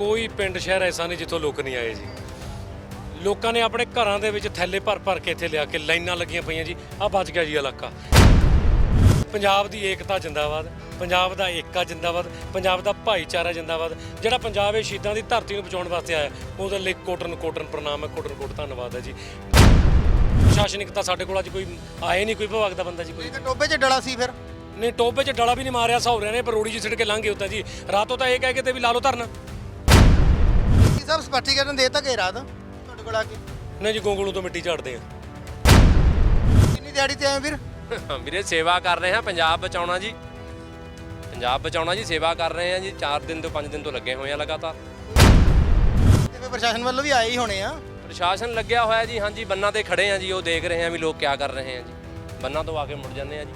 ਕੋਈ ਪਿੰਡ ਸ਼ਹਿਰ ਐਸਾ ਨਹੀਂ ਜਿੱਥੋਂ ਲੋਕ ਨਹੀਂ ਆਏ ਜੀ। ਲੋਕਾਂ ਨੇ ਆਪਣੇ ਘਰਾਂ ਦੇ ਵਿੱਚ ਥੈਲੇ ਭਰ ਭਰ ਕੇ ਇੱਥੇ ਲਿਆ ਕੇ ਲਾਈਨਾਂ ਲੱਗੀਆਂ ਪਈਆਂ ਜੀ। ਆ ਬਚ ਗਿਆ ਜੀ ਇਲਾਕਾ। ਪੰਜਾਬ ਦੀ ਏਕਤਾ ਜਿੰਦਾਬਾਦ ਪੰਜਾਬ ਦਾ ਏਕਾ ਜਿੰਦਾਬਾਦ ਪੰਜਾਬ ਦਾ ਭਾਈਚਾਰਾ ਜਿੰਦਾਬਾਦ। ਜਿਹੜਾ ਪੰਜਾਬ ਇਹ ਸ਼ਹੀਦਾਂ ਦੀ ਧਰਤੀ ਨੂੰ ਬਚਾਉਣ ਵਾਸਤੇ ਆਇਆ ਉਹਦੇ ਲਈ ਕੋਟਨ ਕੋਟਨ ਪ੍ਰਣਾਮ ਹੈ ਕੋਟਨ ਕੋਟ ਧੰਨਵਾਦ ਹੈ ਜੀ। ਪ੍ਰਸ਼ਾਸਨਿਕ ਤਾਂ ਸਾਡੇ ਕੋਲ ਅੱਜ ਕੋਈ ਆਏ ਨਹੀਂ ਕੋਈ ਵਿਭਾਗ ਦਾ ਬੰਦਾ ਜੀ ਕੋਈ। ਟੋਬੇ 'ਚ ਡਲਾ ਸੀ ਫਿਰ? ਨਹੀਂ ਟੋਬੇ 'ਚ ਡਲਾ ਵੀ ਨਹੀਂ ਮਾਰਿਆ ਸਹੌਰਿਆਂ ਨੇ ਪਰ ਰੋੜੀ 'ਚ ਸਿੱਟ ਕੇ ਲੰਘ ਗਏ ਉੱਤਾਂ ਜੀ। ਰਾਤੋਂ ਤਾਂ ਇਹ ਕਹਿ ਕੇ ਤੇ ਵੀ ਲਾ ਲਓ ਧਰਨ। ਸਾਹਿਬ ਸਪਸ਼ਟੀਕਰਨ ਦੇ ਤਾ ਕਿ ਰਾਤ ਤੁਹਾਡੇ ਕੋਲ ਆ ਕੇ। ਨਹੀਂ ਜੀ ਗੋਂਗਲੂ ਤੋਂ ਮਿੱਟੀ ਝਾੜਦੇ ਆ। ਕਿੰਨੀ ਦਿਹਾੜੀ ਤੇ ਆਏ ਵੀਰ? ਵੀਰੇ ਸੇਵਾ ਕਰ ਰਹੇ ਹਾਂ ਪੰਜਾਬ ਬਚਾਉਣਾ ਜੀ। ਪੰਜਾਬ ਬਚਾਉਣਾ ਜੀ ਸੇਵਾ ਕਰ ਰਹੇ ਹਾਂ ਜੀ 4 ਦਿਨ ਤੋਂ 5 ਦਿਨ ਤੋਂ ਲੱਗੇ ਹੋਏ ਆ ਲਗਾਤਾਰ। ਤੇ ਫਿਰ ਪ੍ਰਸ਼ਾਸਨ ਵੱਲੋਂ ਵੀ ਆਏ ਹੀ ਹੋਣੇ ਆ। ਪ੍ਰਸ਼ਾਸਨ ਲੱਗਿਆ ਹੋਇਆ ਜੀ ਹਾਂਜੀ ਬੰਨਾਂ ਤੇ ਖੜੇ ਆ ਜੀ ਉਹ ਦੇਖ ਰਹੇ ਆ ਵੀ ਲੋਕ ਕਿਆ ਕਰ ਰਹੇ ਆ ਜੀ। ਬੰਨਾਂ ਤੋਂ ਆ ਕੇ ਮੁੜ ਜਾਂਦੇ ਆ ਜੀ।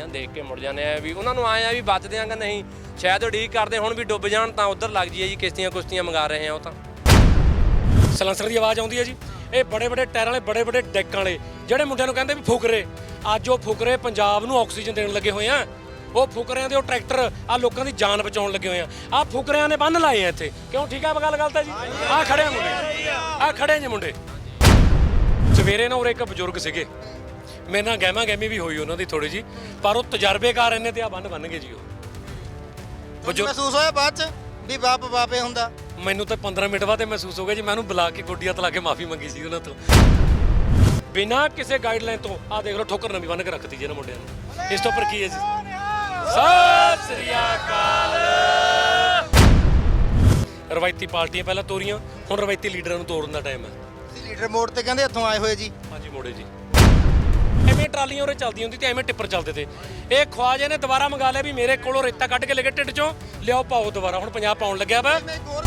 ਜੀ ਦੇਖ ਕੇ ਮੁੜ ਜਾਂਦੇ ਆ ਵੀ ਉਹਨਾਂ ਨੂੰ ਆਏ ਆ ਵੀ ਬਚਦੇ ਆਂਗਾ ਨਹੀਂ। ਸ਼ਾਇਦ ਉਡੀਕ ਕਰਦੇ ਹੁਣ ਵੀ ਡੁੱਬ ਜਾਣ ਤਾਂ ਉਧਰ ਲੱਗ ਜੀਏ ਜੀ, ਕਿਸ਼ਤੀਆਂ ਕੁਸ਼ਤੀਆਂ ਮੰਗਾ ਰਹੇ ਆ ਉਹ ਤਾਂ। ਸਲੈਂਸਰ ਦੀ ਆਵਾਜ਼ ਆਉਂਦੀ ਹੈ ਜੀ। ਇਹ ਬੜੇ ਬੜੇ ਟਾਇਰਾਂ ਵਾਲੇ, ਬੜੇ ਬੜੇ ਡੈਕਾਂ ਵਾਲੇ, ਜਿਹੜੇ ਮੁੰਡਿਆਂ ਨੂੰ ਕਹਿੰਦੇ ਵੀ ਫੁਕਰੇ। ਅੱਜ ਉਹ ਫੁਕਰੇ ਪੰਜਾਬ ਨੂੰ ਆਕਸੀਜਨ ਦੇਣ ਲੱਗੇ ਹੋਏ ਆ। ਉਹ ਫੁਕਰਿਆਂ ਦੇ ਉਹ ਟਰੈਕਟਰ ਆ ਲੋਕਾਂ ਦੀ ਜਾਨ ਬਚਾਉਣ ਲੱਗੇ ਹੋਏ ਆ। ਆ ਫੁਕਰਿਆਂ ਨੇ ਬੰਨ ਲਾਏ ਆ ਇੱਥੇ। ਕਿਉਂ? ਠੀਕ ਆ ਗੱਲ ਗੱਲ ਤਾਂ ਜੀ? ਆ ਖੜੇ ਆ ਮੁੰਡੇ। ਆ ਖੜੇ ਆ ਮੁੰਡੇ। ਸਵੇਰੇ ਨਾ ਉਰੇ ਇੱਕ ਬਜ਼ੁਰਗ ਸੀਗੇ। ਮੇਰੇ ਨਾਲ ਗਹਿਮਾ ਗਹਿਮੀ ਵੀ ਹੋਈ ਉਹਨਾਂ ਦੀ ਥੋੜੀ ਜੀ ਪਰ ਉਹ ਤਜਰਬੇਕਾਰ ਇੰਨੇ ਤੇ ਆ ਬੰਨ ਬੰਨ ਗਏ ਜੀ ਉਹ। ਤੁਹਾਨੂੰ ਮਹਿਸੂਸ ਹੋਇਆ ਬਾਅਦ 'ਚ ਵੀ ਬਾਪ ਬਾਪੇ ਹੁੰਦਾ? ਮੈਨੂੰ ਤਾਂ 15 ਮਿੰਟ ਬਾਅਦ ਇਹ ਮਹਿਸੂਸ ਹੋ ਗਿਆ ਜੀ ਮੈਂ ਉਹਨੂੰ ਬੁਲਾ ਕੇ ਗੋਡੀਆਂ ਤਲਾ ਕੇ ਮਾਫੀ ਮੰਗੀ ਸੀ ਉਹਨਾਂ ਤੋਂ। ਬਿਨਾਂ ਕਿਸੇ ਗਾਈਡਲਾਈਨ ਤੋਂ ਆ ਦੇਖ ਲਓ ਠੋਕਰ ਨਵੀਂ ਬੰਨ ਕੇ ਰੱਖਤੀ ਜੀ ਇਹਨਾਂ ਮੁੰਡਿਆਂ ਨੇ। ਇਸ ਤੋਂ ਉੱਪਰ ਕੀ ਹੈ ਜੀ? ਸਤਿ ਸ੍ਰੀ ਅਕਾਲ। ਰਵਾਇਤੀ ਪਾਰਟੀਆਂ ਪਹਿਲਾਂ ਤੋਰੀਆਂ ਹੁਣ ਰਵਾਇਤੀ ਲੀਡਰਾਂ ਨੂੰ ਤੋੜਨ ਦਾ ਟਾਈਮ ਹੈ। ਤੁਸੀਂ ਲੀਡਰ ਮੋੜ ਤੇ ਕਹਿੰਦੇ ਇੱਥੋਂ ਆਏ ਹੋਏ ਜੀ। ਹਾਂਜੀ ਮੋੜੇ ਜੀ। ਐਵੇਂ ਟਰਾਲੀਆਂ ਉਰੇ ਚੱਲਦੀਆਂ ਹੁੰਦੀ ਤੇ ਐਵੇਂ ਟਿੱਪਰ ਚੱਲਦੇ ਤੇ। ਇਹ ਖਵਾਜੇ ਨੇ ਦੁਬਾਰਾ ਮੰਗਾ ਲਿਆ ਵੀ ਮੇਰੇ ਕੋਲੋਂ ਰੇਤਾ ਕੱਢ ਕੇ ਲੈ ਕੇ ਢਿੱਡ ਚੋਂ। ਲਿਆਓ ਪਾਓ ਦੁਬਾਰਾ ਹੁਣ ਪੰਜਾਬ ਪਾਉਣ ਲੱਗਿਆ ਵਾ। ਮੈਂ ਇੱਕ ਹੋਰ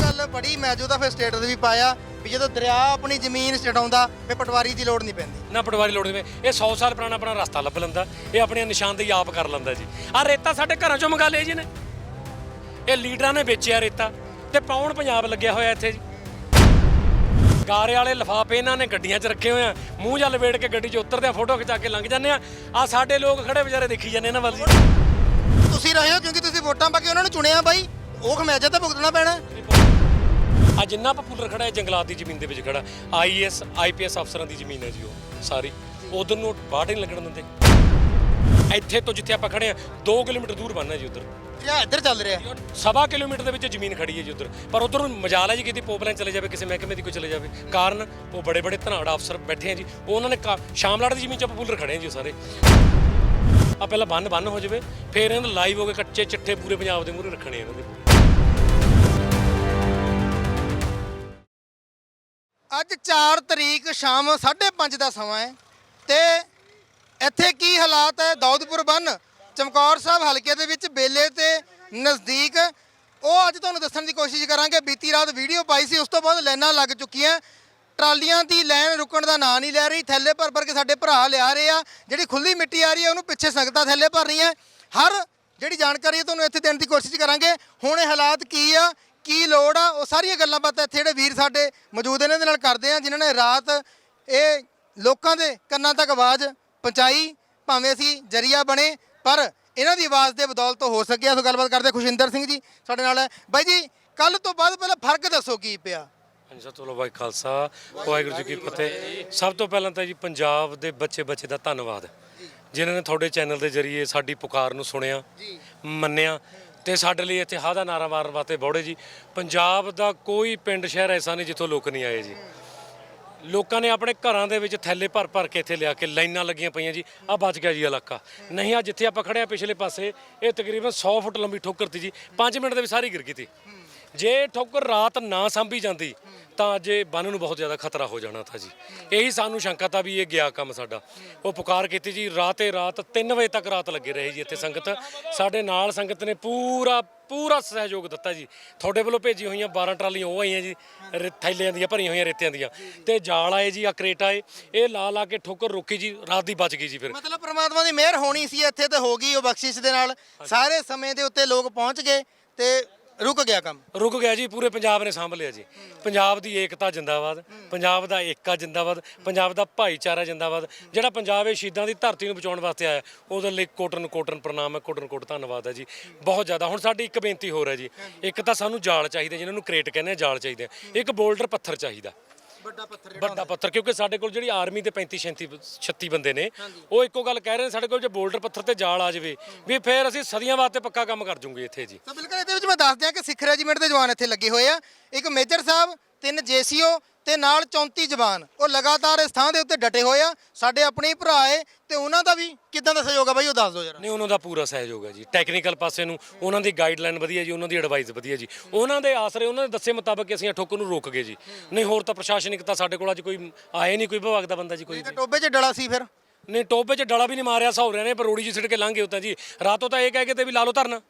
ਗੱਲ ਬੜੀ ਮੈਜੂ ਦਾ ਫਿਰ ਸਟੇਟਸ ਵੀ ਪਾਇਆ ਵੀ ਜਦੋਂ ਦਰਿਆ ਆਪਣੀ ਜ਼ਮੀਨ ਛਡਾਉਂਦਾ ਫਿਰ ਪਟਵਾਰੀ ਦੀ ਲੋੜ ਨਹੀਂ ਪੈਂਦੀ। ਨਾ ਪਟਵਾਰੀ ਲੋੜ ਨਹੀਂ ਪਈ। ਇਹ 100 ਸਾਲ ਪੁਰਾਣਾ ਆਪਣਾ ਰਸਤਾ ਲੱਭ ਲੈਂਦਾ। ਇਹ ਆਪਣੀਆਂ ਨਿਸ਼ਾਨਦੇਹੀ ਆਪ ਕਰ ਲੈਂਦਾ ਜੀ। ਆ ਰੇਤਾ ਸਾਡੇ ਘਰਾਂ ਚੋਂ ਮੰਗਾ ਲਿਆ ਜੀ ਨੇ ਇਹ ਲੀਡਰਾਂ ਨੇ ਵੇਚਿਆ ਰੇਤਾ ਤੇ ਪਾਉਣ ਪੰਜਾਬ ਲੱਗਿਆ ਹੋਇਆ ਇੱਥੇ ਜੀ। ਗਾਰੇ ਵਾਲੇ ਲਿਫਾਫੇ ਇਹਨਾਂ ਨੇ ਗੱਡੀਆਂ 'ਚ ਰੱਖੇ ਹੋਏ ਆ। ਮੂੰਹ ਜਲ ਵੇੜ ਕੇ ਗੱਡੀ 'ਚ ਉਤਰਦੇ ਆ ਫੋਟੋ ਖਿਚਾ ਕੇ ਲੰਘ ਜਾਂਦੇ ਆ। ਆ ਸਾਡੇ ਲੋਕ ਖੜੇ ਵਿਚਾਰੇ ਦੇਖੀ ਜਾਂਦੇ ਇਹਨਾਂ ਵੱਲ ਜੀ। ਤੁਸੀਂ ਰਹੇ ਹੋ ਕਿਉਂਕਿ ਤੁਸੀਂ ਵੋਟਾਂ ਪਾ ਕੇ ਉਹਨਾਂ ਨੂੰ ਚੁਣਿਆ ਬਾਈ। ਉਹ ਖਮਿਆਜਾ ਤਾਂ ਭੁਗਤਣਾ ਪੈਣਾ। ਆ ਜਿੰਨਾ ਪਪੂਲਰ ਖੜਾ ਹੈ ਜੰਗਲਾਤ ਦੀ ਜ਼ਮੀਨ ਦੇ ਵਿੱਚ ਖੜਾ। ਆਈਐਸ ਆਈਪੀਐਸ ਅਫਸਰਾਂ ਦੀ ਜ਼ਮੀਨ ਹੈ ਜੀ ਉਹ ਸਾਰੀ। ਉਧਰ ਨੂੰ ਬਾੜ ਨਹੀਂ ਲੱਗਣ ਦਿੰਦੇ। ਇੱਥੇ ਤੋਂ ਜਿੱਥੇ ਆਪਾਂ ਖੜੇ ਆ 2 ਕਿਲੋਮੀਟਰ ਦੂਰ ਹੈ ਜੀ ਉਧਰ। ਦਰਿਆ ਇੱਧਰ ਚੱਲ ਰਿਹਾ? ਸਵਾ ਕਿਲੋਮੀਟਰ ਦੇ ਵਿੱਚ ਜ਼ਮੀਨ ਖੜੀ ਹੈ ਜੀ ਉਧਰ। ਪਰ ਉਧਰ ਨੂੰ ਮਜਾਲ ਹੈ ਜੀ ਕਿਤੇ ਪੋਪਲਾਈਨ ਚਲੇ ਜਾਵੇ ਕਿਸੇ ਮਹਿਕਮੇ ਦੀ ਕੋਈ ਚਲੇ ਜਾਵੇ। ਕਾਰਨ ਉਹ ਬੜੇ ਬੜੇ ਧਨਾੜਾ ਅਫਸਰ ਬੈਠੇ ਆ ਜੀ। ਉਹ ਉਹਨਾਂ ਨੇ ਕਾ- ਸ਼ਾਮਲਾੜ ਦੀ ਜ਼ਮੀਨ 'ਚ ਪਪੂਲਰ ਖੜੇ ਆ ਜੀ ਉਹ ਸਾਰੇ। ਆ ਪਹਿਲਾਂ ਬੰਨ ਬੰਨ ਹੋ ਜਾਵੇ ਫਿਰ ਇਹਨਾਂ ਲਾਈਵ ਹੋ ਕੇ ਕੱਚੇ ਚਿੱਠੇ ਪੂਰੇ ਪੰਜਾਬ ਦੇ ਮੂਹਰੇ ਰੱਖਣੇ ਇਹਨਾਂ ਦੇ। ਅੱਜ 4 ਤਰੀਕ ਸ਼ਾਮ 5:30 ਦਾ ਸਮਾਂ ਹੈ ਤੇ ਇੱਥੇ ਕੀ ਹਾਲਾਤ ਹੈ? ਦੌਦਪੁਰ ਬੰਨ, ਚਮਕੌਰ ਸਾਹਿਬ ਹਲਕੇ ਦੇ ਵਿੱਚ ਬੇਲੇ ਤੇ ਨਜ਼ਦੀਕ। ਉਹ ਅੱਜ ਤੁਹਾਨੂੰ ਦੱਸਣ ਦੀ ਕੋਸ਼ਿਸ਼ ਕਰਾਂਗੇ, ਬੀਤੀ ਰਾਤ ਵੀਡੀਓ ਪਾਈ ਸੀ, ਉਸ ਤੋਂ ਬਾਅਦ ਲਾਈਨਾਂ ਲੱਗ ਚੁੱਕੀਆਂ। ਟਰਾਲੀਆਂ ਦੀ ਲਾਈਨ ਰੁਕਣ ਦਾ ਨਾਂ ਨਹੀਂ ਲੈ ਰਹੀ, ਥੈਲੇ ਭਰ ਭਰ ਕੇ ਸਾਡੇ ਭਰਾ ਲਿਆ ਰਹੇ ਆ। ਜਿਹੜੀ ਖੁੱਲੀ ਮਿੱਟੀ ਆ ਰਹੀ ਹੈ, ਉਹਨੂੰ ਪਿੱਛੇ ਸੰਗਤਾਂ ਥੈਲੇ ਭਰ ਰਹੀਆਂ। ਹਰ ਜਿਹੜੀ ਜਾਣਕਾਰੀ ਹੈ, ਤੁਹਾਨੂੰ ਇੱਥੇ ਦੇਣ ਦੀ ਕੋਸ਼ਿਸ਼ ਕਰਾਂਗੇ। ਹੁਣ ਇਹ ਹਾਲਾਤ ਕੀ ਆ, ਕੀ ਲੋੜ ਆ? ਉਹ ਸਾਰੀਆਂ ਗੱਲਾਂ ਬਾਤਾਂ ਇੱਥੇ ਜਿਹੜੇ ਵੀਰ ਸਾਡੇ ਮੌਜੂਦ ਇਹਨਾਂ ਦੇ ਨਾਲ ਕਰਦੇ ਆ, ਜਿਨ੍ਹਾਂ ਨੇ ਰਾਤ ਇਹ ਲੋਕਾਂ ਦੇ ਕੰਨਾਂ ਤੱਕ ਆਵਾਜ਼ ਪਹੁੰਚਾਈ ਭਾਵੇਂ ਅਸੀਂ ਜਰੀਆ ਬਣੇ ਪਰ ਇਹਨਾਂ ਦੀ ਆਵਾਜ਼ ਦੇ ਬਦੌਲਤ ਹੋ ਸਕਿਆ। ਸੋ ਗੱਲਬਾਤ ਕਰਦੇ ਖੁਸ਼ਿੰਦਰ ਸਿੰਘ ਜੀ ਸਾਡੇ ਨਾਲ ਹੈ। ਬਾਈ ਜੀ ਕੱਲ ਤੋਂ ਬਾਅਦ ਪਹਿਲਾਂ ਫ਼ਰਕ ਦੱਸੋ ਕੀ ਪਿਆ? ਹਾਂਜੀ ਸਤਿ ਸ਼੍ਰੀ ਅਕਾਲ ਖਾਲਸਾ ਵਾਹਿਗੁਰੂ ਜੀ ਕੀ ਫਤਿਹ। ਸਭ ਤੋਂ ਪਹਿਲਾਂ ਤਾਂ ਜੀ ਪੰਜਾਬ ਦੇ ਬੱਚੇ ਬੱਚੇ ਦਾ ਧੰਨਵਾਦ। ਜਿਨ੍ਹਾਂ ਨੇ ਤੁਹਾਡੇ ਚੈਨਲ ਦੇ ਜ਼ਰੀਏ ਸਾਡੀ ਪੁਕਾਰ ਨੂੰ ਸੁਣਿਆ ਮੰਨਿਆ ਤੇ ਸਾਡੇ ਲਈ ਇੱਥੇ ਹਾਦਾ ਨਾਰਾ ਮਾਰਨ ਵਾਸਤੇ ਬੌੜੇ ਜੀ। ਪੰਜਾਬ ਦਾ ਕੋਈ ਪਿੰਡ ਸ਼ਹਿਰ ਐਸਾ ਨਹੀਂ ਜਿੱਥੋਂ ਲੋਕ ਨਹੀਂ ਆਏ ਜੀ। ਲੋਕਾਂ ਨੇ ਆਪਣੇ ਘਰਾਂ ਦੇ ਵਿੱਚ ਥੈਲੇ ਭਰ ਭਰ ਕੇ ਇੱਥੇ ਲਿਆ ਕੇ ਲਾਈਨਾਂ ਲੱਗੀਆਂ ਪਈਆਂ ਜੀ। ਆ ਬਚ ਗਿਆ ਜੀ ਇਲਾਕਾ। ਨਹੀਂ ਆ ਜਿੱਥੇ ਆਪਾਂ ਖੜੇ ਆ ਪਿਛਲੇ ਪਾਸੇ, ਇਹ ਤਕਰੀਬਨ 100 ਫੁੱਟ ਲੰਬੀ ਠੋਕਰ ਤੀ ਜੀ। 5 ਮਿੰਟ ਦੇ ਵਿੱਚ ਸਾਰੀ ਗਿਰ ਗਈ ਤੀ। ਜੇ ਠੋਕਰ ਰਾਤ ਨਾ ਸੰਭੀ ਜਾਂਦੀ, ਤਾਂ ਜੇ ਬੰਨ ਨੂੰ ਬਹੁਤ ਜ਼ਿਆਦਾ ਖਤਰਾ ਹੋ ਜਾਣਾ ਥਾ ਜੀ। ਇਹੀ ਸਾਨੂੰ ਸ਼ੰਕਾ ਤਾਂ ਵੀ ਇਹ ਗਿਆ ਕੰਮ ਸਾਡਾ। ਉਹ ਪੁਕਾਰ ਕੀਤੀ ਜੀ, ਰਾਤੇ ਰਾਤ 3 ਵਜੇ ਤੱਕ ਰਾਤ ਲੱਗੇ ਰਹੇ ਜੀ ਇੱਥੇ ਸੰਗਤ। ਸਾਡੇ ਨਾਲ ਸੰਗਤ ਨੇ ਪੂਰਾ ਪੂਰਾ ਸਹਿਯੋਗ ਦਿੱਤਾ ਜੀ। ਤੁਹਾਡੇ ਵੱਲੋਂ ਭੇਜੀ ਹੋਈਆਂ 12 ਟਰਾਲੀਆਂ ਉਹ ਆਈਆਂ ਜੀ ਰੇ- ਥੈਲਿਆਂ ਦੀਆਂ ਭਰੀਆਂ ਹੋਈਆਂ ਰੇਤਿਆਂ ਦੀਆਂ। ਤੇ ਜਾਲ ਆਏ ਜੀ ਆ ਕਰੇਟ ਆਏ ਇਹ ਲਾ ਲਾ ਕੇ ਠੋਕਰ ਰੋਕੀ ਜੀ ਰਾਤ ਦੀ ਬਚ ਗਈ ਜੀ ਫਿਰ। ਮਤਲਬ ਪ੍ਰਮਾਤਮਾ ਦੀ ਮਿਹਰ ਹੋਣੀ ਸੀ ਇੱਥੇ ਤੇ ਹੋ ਗਈ ਉਹ ਬਖਸ਼ਿਸ਼ ਦੇ ਨਾਲ। ਸਾਰੇ ਸਮੇਂ ਦੇ ਉੱਤੇ ਲੋਕ ਪਹੁੰਚ ਗਏ ਤੇ ਰੁਕ ਗਿਆ ਕੰਮ? ਰੁਕ ਗਿਆ ਜੀ, ਪੂਰੇ ਪੰਜਾਬ ਨੇ ਸਾਂਭ ਲਿਆ ਜੀ। ਪੰਜਾਬ ਦੀ ਏਕਤਾ ਜਿੰਦਾਬਾਦ, ਪੰਜਾਬ ਦਾ ਏਕਾ ਜਿੰਦਾਬਾਦ, ਪੰਜਾਬ ਦਾ ਭਾਈਚਾਰਾ ਜਿੰਦਾਬਾਦ। ਜਿਹੜਾ ਪੰਜਾਬ ਇਹ ਸ਼ਹੀਦਾਂ ਦੀ ਧਰਤੀ ਨੂੰ ਬਚਾਉਣ ਵਾਸਤੇ ਆਇਆ, ਉਹਦੇ ਲਈ ਕੋਟਨ ਕੋਟਨ ਪ੍ਰਣਾਮ ਹੈ ਕੋਟਨ ਕੋਟ ਧੰਨਵਾਦ ਹੈ ਜੀ। ਬਹੁਤ ਜ਼ਿਆਦਾ, ਹੁਣ ਸਾਡੀ ਇੱਕ ਬੇਨਤੀ ਹੋਰ ਹੈ ਜੀ। ਇੱਕ ਤਾਂ ਸਾਨੂੰ ਜਾਲ ਚਾਹੀਦਾ ਜਿਹਨਾਂ ਨੂੰ ਕ੍ਰੇਟ ਕਹਿੰਦੇ ਆ, ਜਾਲ ਚਾਹੀਦਾ ਇੱਕ ਬੋਲਡਰ ਪੱਥਰ ਚਾਹੀਦਾ। ਵੱਡਾ ਪੱਥਰ ਵੱਡਾ ਪੱਥਰ ਕਿਉਂਕਿ ਸਾਡੇ ਕੋਲ ਜਿਹੜੀ ਆਰਮੀ ਦੇ 35 36 36 ਬੰਦੇ ਨੇ ਉਹ ਇੱਕੋ ਗੱਲ ਕਹਿ ਰਹੇ ਨੇ ਸਾਡੇ ਕੋਲ ਜੇ ਬੋਲਡਰ ਪੱਥਰ ਤੇ ਜਾਲ ਆ ਜਾਵੇ ਵੀ ਫੇਰ ਅਸੀਂ ਸਦੀਆਂ ਵਾਸਤੇ ਪੱਕਾ ਕੰਮ ਕਰ ਜੂਗੇ ਇੱਥੇ ਜੀ। ਤਾਂ ਬਿਲਕੁਲ ਇਹਦੇ ਵਿੱਚ ਮੈਂ ਦੱਸ ਦਿਆਂ ਕਿ ਸਿੱਖ ਰੈਜੀਮੈਂਟ ਦੇ ਜਵਾਨ ਇੱਥੇ ਲੱਗੇ ਹੋਏ ਆ। ਇੱਕ ਮੇਜਰ ਸਾਹਿਬ ਤਿੰਨ ਜੇਸੀਓ ਤੇ ਨਾਲ 34 ਜਵਾਨ। ਉਹ ਲਗਾਤਾਰ ਇਸ ਥਾਂ ਦੇ ਉੱਤੇ ਡਟੇ ਹੋਏ ਆ। ਸਾਡੇ ਆਪਣੇ ਹੀ ਭਰਾ ਏ ਤੇ ਉਹਨਾਂ ਦਾ ਵੀ ਕਿਦਾਂ ਦਾ ਸਹਿਯੋਗ ਆ ਬਾਈ ਉਹ ਦੱਸ ਦਿਓ ਜਰਾ। ਨਹੀਂ ਉਹਨਾਂ ਦਾ ਪੂਰਾ ਸਹਿਯੋਗ ਹੈ ਜੀ। ਟੈਕਨੀਕਲ ਪਾਸੇ ਨੂੰ ਉਹਨਾਂ ਦੀ ਗਾਈਡਲਾਈਨ ਵਧੀਆ ਜੀ ਉਹਨਾਂ ਦੀ ਐਡਵਾਈਸ ਵਧੀਆ ਜੀ। ਉਹਨਾਂ ਦੇ ਆਸਰੇ ਉਹਨਾਂ ਦੇ ਦੱਸੇ ਮੁਤਾਬਕ ਅਸੀਂ ਠੋਕ ਨੂੰ ਰੋਕ ਗਏ ਜੀ। ਨਹੀਂ ਹੋਰ ਤਾਂ ਪ੍ਰਸ਼ਾਸਨਿਕ ਤਾਂ ਸਾਡੇ ਕੋਲ ਅੱਜ ਕੋਈ ਆਏ ਨਹੀਂ ਕੋਈ ਵਿਭਾਗ ਦਾ ਬੰਦਾ ਜੀ ਕੋਈ ਟੋਬੇ 'ਚ ਡਲਾ ਸੀ ਫਿਰ? ਨਹੀਂ ਟੋਪੇ 'ਚ ਡਲਾ ਵੀ ਨਹੀਂ ਮਾਰਿਆ ਸਹੌਰਿਆਂ ਨੇ ਪਰ ਰੋੜੀ ਜੀ ਸਿੱਟ ਕੇ ਲੰਘ ਗਏ ਉਤਾਂ ਜੀ। ਰਾਤੋਂ ਤਾਂ ਇਹ ਕਹਿ ਕੇ ਤੇ ਵੀ ਲਾ ਲਓ ਧਰਨਾ।